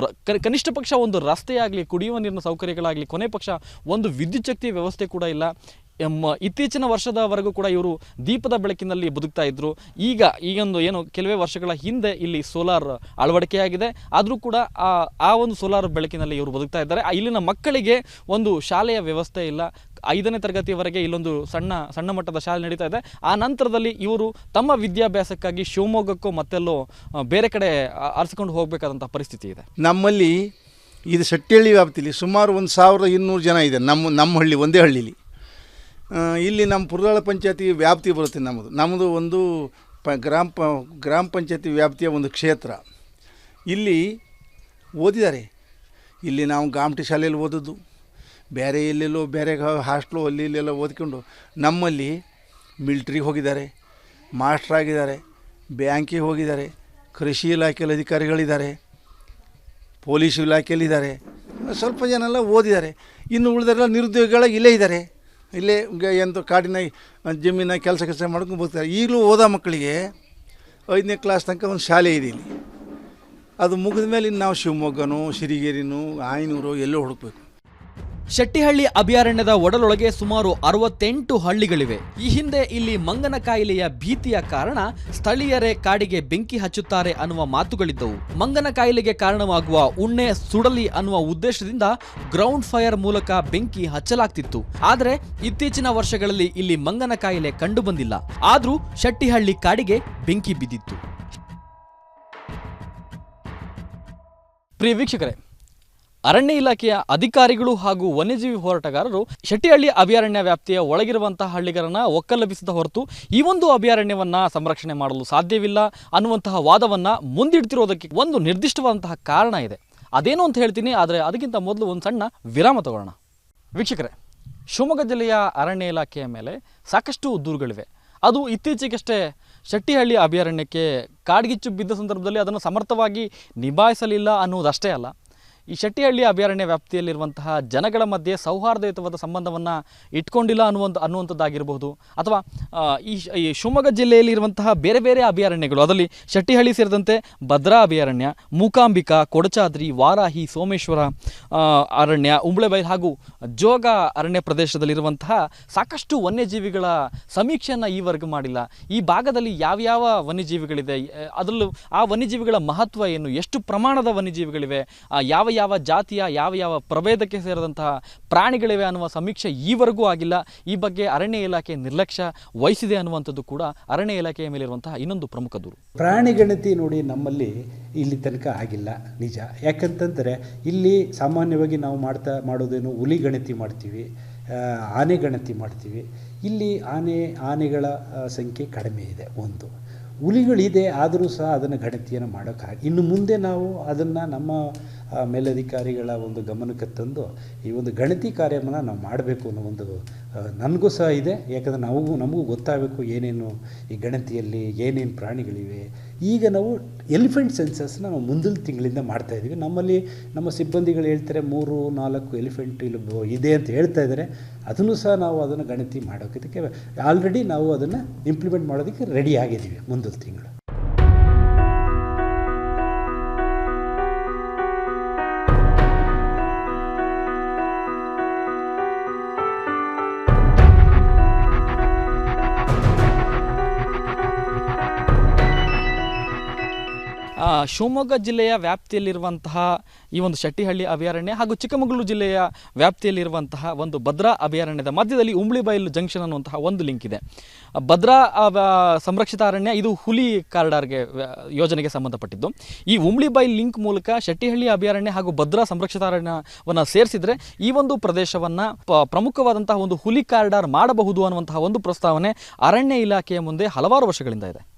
ಕನಿಷ್ಠ ಪಕ್ಷ ಒಂದು ರಸ್ತೆಯಾಗಲಿ, ಕುಡಿಯುವ ನೀರಿನ ಸೌಕರ್ಯಗಳಾಗಲಿ, ಕೊನೆ ಪಕ್ಷ ಒಂದು ವಿದ್ಯುತ್ ಶಕ್ತಿ ವ್ಯವಸ್ಥೆ ಕೂಡ ಇಲ್ಲ. ಇತ್ತೀಚಿನ ವರ್ಷದವರೆಗೂ ಕೂಡ ಇವರು ದೀಪದ ಬೆಳಕಿನಲ್ಲಿ ಬದುಕ್ತಾ ಇದ್ದರು ಈಗ, ಈಗೊಂದು ಏನು, ಕೆಲವೇ ವರ್ಷಗಳ ಹಿಂದೆ ಇಲ್ಲಿ ಸೋಲಾರ್ ಅಳವಡಿಕೆಯಾಗಿದೆ. ಆದರೂ ಕೂಡ ಆ ಆ ಒಂದು ಸೋಲಾರ್ ಬೆಳಕಿನಲ್ಲಿ ಇವರು ಬದುಕ್ತಾ ಇದ್ದಾರೆ. ಇಲ್ಲಿನ ಮಕ್ಕಳಿಗೆ ಒಂದು ಶಾಲೆಯ ವ್ಯವಸ್ಥೆ ಇಲ್ಲ. ಐದನೇ ತರಗತಿಯವರೆಗೆ ಇಲ್ಲೊಂದು ಸಣ್ಣ ಸಣ್ಣ ಮಟ್ಟದ ಶಾಲೆ ನಡೀತಾ ಇದೆ. ಆ ನಂತರದಲ್ಲಿ ಇವರು ತಮ್ಮ ವಿದ್ಯಾಭ್ಯಾಸಕ್ಕಾಗಿ ಶಿವಮೊಗ್ಗಕ್ಕೂ ಮತ್ತೆಲ್ಲೋ ಬೇರೆ ಕಡೆ ಆರಿಸಿಕೊಂಡು ಹೋಗಬೇಕಾದಂಥ ಪರಿಸ್ಥಿತಿ ಇದೆ. ನಮ್ಮಲ್ಲಿ ಇದು ಸಟ್ಟಿಹಳ್ಳಿ ವ್ಯಾಪ್ತಿಲಿ ಸುಮಾರು ಒಂದು ಸಾವಿರದ ಇನ್ನೂರು ಜನ ಇದೆ. ನಮ್ಮ ನಮ್ಮ ಹಳ್ಳಿ, ಒಂದೇ ಹಳ್ಳಿಲಿ. ಇಲ್ಲಿ ನಮ್ಮ ಪುರದಾಳ ಪಂಚಾಯತಿ ವ್ಯಾಪ್ತಿ ಬರುತ್ತೆ ನಮ್ಮದು. ನಮ್ಮದು ಒಂದು ಪ, ಗ್ರಾಮ ಪ, ಗ್ರಾಮ ಪಂಚಾಯತಿ ವ್ಯಾಪ್ತಿಯ ಒಂದು ಕ್ಷೇತ್ರ. ಇಲ್ಲಿ ಓದಿದ್ದಾರೆ. ಇಲ್ಲಿ ನಾವು ಗಾಮಟಿ ಶಾಲೆಯಲ್ಲಿ ಓದೋದು. ಬೇರೆ ಎಲ್ಲೆಲ್ಲೋ ಬೇರೆ ಹಾಸ್ಟ್ಲು ಅಲ್ಲಿ ಇಲ್ಲೆಲ್ಲ ಓದ್ಕೊಂಡು ನಮ್ಮಲ್ಲಿ ಮಿಲ್ಟ್ರಿಗೆ ಹೋಗಿದ್ದಾರೆ ಮಾಸ್ಟ್ರ್ ಆಗಿದ್ದಾರೆ ಬ್ಯಾಂಕಿಗೆ ಹೋಗಿದ್ದಾರೆ, ಕೃಷಿ ಇಲಾಖೆಯಲ್ಲಿ ಅಧಿಕಾರಿಗಳಿದ್ದಾರೆ ಪೊಲೀಸ್ ಇಲಾಖೆಯಲ್ಲಿದ್ದಾರೆ ಸ್ವಲ್ಪ ಜನ ಎಲ್ಲ ಓದಿದ್ದಾರೆ. ಇನ್ನು ಉಳಿದರೆಲ್ಲ ನಿರುದ್ಯೋಗಿಗಳ ಇಲ್ಲೇ ಇದ್ದಾರೆ. ಇಲ್ಲೇ ಎಂತ ಕಾಡಿನ, ಜಮೀನ ಕೆಲಸ ಕೆಲಸ ಮಾಡ್ಕೊಂಡು ಬರ್ತಾರೆ ಈಗಲೂ ಓದೋ ಮಕ್ಕಳಿಗೆ ಐದನೇ ಕ್ಲಾಸ್ ತನಕ ಒಂದು ಶಾಲೆ ಇದೆ ಇಲ್ಲಿ. ಅದು ಮುಗಿದ ಮೇಲೆ ಇನ್ನು ನಾವು ಶಿವಮೊಗ್ಗನೋ, ಸಿರಿಗೇರಿನೂ, ಆಯನೂರು ಎಲ್ಲೋ ಹುಡುಕ್ಬೇಕು. ಶೆಟ್ಟಿಹಳ್ಳಿ ಅಭಯಾರಣ್ಯದ ಒಡಲೊಳಗೆ ಸುಮಾರು ಅರವತ್ತೆಂಟು ಹಳ್ಳಿಗಳಿವೆ. ಈ ಹಿಂದೆ ಇಲ್ಲಿ ಮಂಗನ ಕಾಯಿಲೆಯ ಭೀತಿಯ ಕಾರಣ ಸ್ಥಳೀಯರೇ ಕಾಡಿಗೆ ಬೆಂಕಿ ಹಚ್ಚುತ್ತಾರೆ ಅನ್ನುವ ಮಾತುಗಳಿದ್ದವು. ಮಂಗನ ಕಾಯಿಲೆಗೆ ಕಾರಣವಾಗುವ ಉಣ್ಣೆ ಸುಡಲಿ ಅನ್ನುವ ಉದ್ದೇಶದಿಂದ ಗ್ರೌಂಡ್ ಫೈರ್ ಮೂಲಕ ಬೆಂಕಿ ಹಚ್ಚಲಾಗ್ತಿತ್ತು. ಆದರೆ ಇತ್ತೀಚಿನ ವರ್ಷಗಳಲ್ಲಿ ಇಲ್ಲಿ ಮಂಗನ ಕಾಯಿಲೆ ಕಂಡು ಬಂದಿಲ್ಲ ಆದ್ರೂ ಶೆಟ್ಟಿಹಳ್ಳಿ ಕಾಡಿಗೆ ಬೆಂಕಿ ಬಿದ್ದಿತ್ತು. ಪ್ರಿಯ ವೀಕ್ಷಕರೇ ಅರಣ್ಯ ಇಲಾಖೆಯ ಅಧಿಕಾರಿಗಳು ಹಾಗೂ ವನ್ಯಜೀವಿ ಹೋರಾಟಗಾರರು ಶೆಟ್ಟಿಹಳ್ಳಿ ಅಭಯಾರಣ್ಯ ವ್ಯಾಪ್ತಿಯ ಒಳಗಿರುವಂತಹ ಹಳ್ಳಿಗರನ್ನ ಒಕ್ಕಲಭಿಸಿದ ಹೊರತು ಈ ಒಂದು ಅಭಯಾರಣ್ಯವನ್ನ ಸಂರಕ್ಷಣೆ ಮಾಡಲು ಸಾಧ್ಯವಿಲ್ಲ ಅನ್ನುವಂತಹ ವಾದವನ್ನ ಮುಂದಿಡ್ತಿರೋದಕ್ಕೆ ಒಂದು ನಿರ್ದಿಷ್ಟವಾದಂತಹ ಕಾರಣ ಇದೆ. ಅದೇನು ಅಂತ ಹೇಳ್ತೀನಿ, ಆದರೆ ಅದಕ್ಕಿಂತ ಮೊದಲು ಒಂದು ಸಣ್ಣ ವಿರಾಮ ತಗೊಳ್ಳೋಣ ವೀಕ್ಷಕರೇ, ಶಿವಮೊಗ್ಗ ಜಿಲ್ಲೆಯ ಅರಣ್ಯ ಇಲಾಖೆಯ ಮೇಲೆ ಸಾಕಷ್ಟು ದೂರುಗಳಿವೆ. ಅದು ಇತ್ತೀಚೆಗಷ್ಟೇ ಶೆಟ್ಟಿಹಳ್ಳಿ ಅಭಯಾರಣ್ಯಕ್ಕೆ ಕಾಡ್ಗಿಚ್ಚು ಬಿದ್ದ ಸಂದರ್ಭದಲ್ಲಿ ಅದನ್ನು ಸಮರ್ಥವಾಗಿ ನಿಭಾಯಿಸಲಿಲ್ಲ ಅನ್ನುವುದಷ್ಟೇ ಅಲ್ಲ. ಈ ಶೆಟ್ಟಿಹಳ್ಳಿ ಅಭಯಾರಣ್ಯ ವ್ಯಾಪ್ತಿಯಲ್ಲಿರುವಂತಹ ಜನಗಳ ಮಧ್ಯೆ ಸೌಹಾರ್ದಯುತವಾದ ಸಂಬಂಧವನ್ನು ಇಟ್ಕೊಂಡಿಲ್ಲ ಅನ್ನುವಂಥ ಅನ್ನುವಂಥದ್ದಾಗಿರಬಹುದು. ಅಥವಾ ಈ ಈ ಶಿವಮೊಗ್ಗ ಜಿಲ್ಲೆಯಲ್ಲಿರುವಂತಹ ಬೇರೆ ಬೇರೆ ಅಭಯಾರಣ್ಯಗಳು, ಅದರಲ್ಲಿ ಶೆಟ್ಟಿಹಳ್ಳಿ ಸೇರಿದಂತೆ ಭದ್ರಾ ಅಭಯಾರಣ್ಯ, ಮೂಕಾಂಬಿಕಾ, ಕೊಡಚಾದ್ರಿ, ವಾರಾಹಿ, ಸೋಮೇಶ್ವರ ಅರಣ್ಯ, ಉಂಬಳೆಬೈಲ್ ಹಾಗೂ ಜೋಗ ಅರಣ್ಯ ಪ್ರದೇಶದಲ್ಲಿರುವಂತಹ ಸಾಕಷ್ಟು ವನ್ಯಜೀವಿಗಳ ಸಮೀಕ್ಷೆಯನ್ನು ಈವರೆಗೂ ಮಾಡಿಲ್ಲ. ಈ ಭಾಗದಲ್ಲಿ ಯಾವ್ಯಾವ ವನ್ಯಜೀವಿಗಳಿದೆ ಅದರಲ್ಲೂ ಆ ವನ್ಯಜೀವಿಗಳ ಮಹತ್ವ ಏನು, ಎಷ್ಟು ಪ್ರಮಾಣದ ವನ್ಯಜೀವಿಗಳಿವೆ ಯಾವ ಯಾವ ಜಾತಿಯ, ಯಾವ ಯಾವ ಪ್ರಭೇದಕ್ಕೆ ಸೇರಿದಂತಹ ಪ್ರಾಣಿಗಳಿವೆ ಅನ್ನುವ ಸಮೀಕ್ಷೆ ಈವರೆಗೂ ಆಗಿಲ್ಲ. ಈ ಬಗ್ಗೆ ಅರಣ್ಯ ಇಲಾಖೆ ನಿರ್ಲಕ್ಷ್ಯ ವಹಿಸಿದೆ ಅನ್ನುವಂಥದ್ದು ಕೂಡ ಅರಣ್ಯ ಇಲಾಖೆಯ ಮೇಲಿರುವಂತಹ ಇನ್ನೊಂದು ಪ್ರಮುಖ ದೂರು. ಪ್ರಾಣಿ ಗಣತಿ ನೋಡಿ ನಮ್ಮಲ್ಲಿ ಇಲ್ಲಿ ತನಕ ಆಗಿಲ್ಲ, ನಿಜ. ಯಾಕಂತಂದರೆ ಇಲ್ಲಿ ಸಾಮಾನ್ಯವಾಗಿ ನಾವು ಮಾಡ್ತಾ, ಮಾಡೋದೇನು ಹುಲಿ ಗಣತಿ ಮಾಡ್ತೀವಿ ಆನೆ ಗಣತಿ ಮಾಡ್ತೀವಿ. ಇಲ್ಲಿ ಆನೆ, ಆನೆಗಳ ಸಂಖ್ಯೆ ಕಡಿಮೆ ಇದೆ, ಒಂದು. ಹುಲಿಗಳಿದೆ, ಆದರೂ ಸಹ ಅದನ್ನು ಗಣತಿಯನ್ನು ಮಾಡೋಕ್ಕಾಗಿ ಇನ್ನು ಮುಂದೆ ನಾವು ಅದನ್ನು ನಮ್ಮ ಮೇಲಧಿಕಾರಿಗಳ ಒಂದು ಗಮನಕ್ಕೆ ತಂದು ಈ ಒಂದು ಗಣತಿ ಕಾರ್ಯವನ್ನು ನಾವು ಮಾಡಬೇಕು ಅನ್ನೋ ಒಂದು ನನಗೂ ಸಹ ಇದೆ. ಯಾಕಂದರೆ ನಾವು, ನಮಗೂ ಗೊತ್ತಾಗಬೇಕು ಏನೇನು ಈ ಗಣತಿಯಲ್ಲಿ ಏನೇನು ಪ್ರಾಣಿಗಳಿವೆ. ಈಗ ನಾವು ಎಲಿಫೆಂಟ್ ಸೆನ್ಸಸ್ನ ನಾವು ಮುಂದಿನ ತಿಂಗಳಿಂದ ಮಾಡ್ತಾ ಇದ್ದೀವಿ ನಮ್ಮಲ್ಲಿ ನಮ್ಮ ಸಿಬ್ಬಂದಿಗಳು ಹೇಳ್ತಾರೆ, ಮೂರು, ನಾಲ್ಕು ಎಲಿಫೆಂಟ್ ಇಲ್ಲಿ ಇದೆ ಅಂತ ಹೇಳ್ತಾ ಇದ್ದಾರೆ. ಅದನ್ನು ಸಹ ನಾವು ಅದನ್ನು ಗಣತಿ ಮಾಡೋಕ್ಕೆ ಆಲ್ರೆಡಿ ನಾವು ಅದನ್ನು ಇಂಪ್ಲಿಮೆಂಟ್ ಮಾಡೋದಕ್ಕೆ ರೆಡಿ ಆಗಿದ್ದೀವಿ ಮುಂದಿನ ತಿಂಗಳು. ಶಿವಮೊಗ್ಗ ಜಿಲ್ಲೆಯ ವ್ಯಾಪ್ತಿಯಲ್ಲಿರುವಂತಹ ಈ ಒಂದು ಶೆಟ್ಟಿಹಳ್ಳಿ ಅಭಯಾರಣ್ಯ ಹಾಗೂ ಚಿಕ್ಕಮಗಳೂರು ಜಿಲ್ಲೆಯ ವ್ಯಾಪ್ತಿಯಲ್ಲಿರುವಂತಹ ಒಂದು ಭದ್ರಾ ಅಭಯಾರಣ್ಯದ ಮಧ್ಯದಲ್ಲಿ ಉಂಬ್ಳಿಬೈಲು ಜಂಕ್ಷನ್ ಅನ್ನುವಂತಹ ಒಂದು ಲಿಂಕ್ ಇದೆ. ಭದ್ರಾ ಸಂರಕ್ಷಿತ ಅರಣ್ಯ ಇದು ಹುಲಿ ಕಾರಿಡಾರ್ಗೆ ಯೋಜನೆಗೆ ಸಂಬಂಧಪಟ್ಟಿದ್ದು. ಈ ಉಂಬ್ಳಿಬೈಲ್ ಲಿಂಕ್ ಮೂಲಕ ಶೆಟ್ಟಿಹಳ್ಳಿ ಅಭಯಾರಣ್ಯ ಹಾಗೂ ಭದ್ರಾ ಸಂರಕ್ಷಿತ ಅರಣ್ಯವನ್ನು ಸೇರಿಸಿದರೆ ಈ ಒಂದು ಪ್ರದೇಶವನ್ನು ಪ್ರಮುಖವಾದಂತಹ ಒಂದು ಹುಲಿ ಕಾರಿಡಾರ್ ಮಾಡಬಹುದು ಅನ್ನುವಂತಹ ಒಂದು ಪ್ರಸ್ತಾವನೆ ಅರಣ್ಯ ಇಲಾಖೆಯ ಮುಂದೆ ಹಲವಾರು ವರ್ಷಗಳಿಂದ ಇದೆ.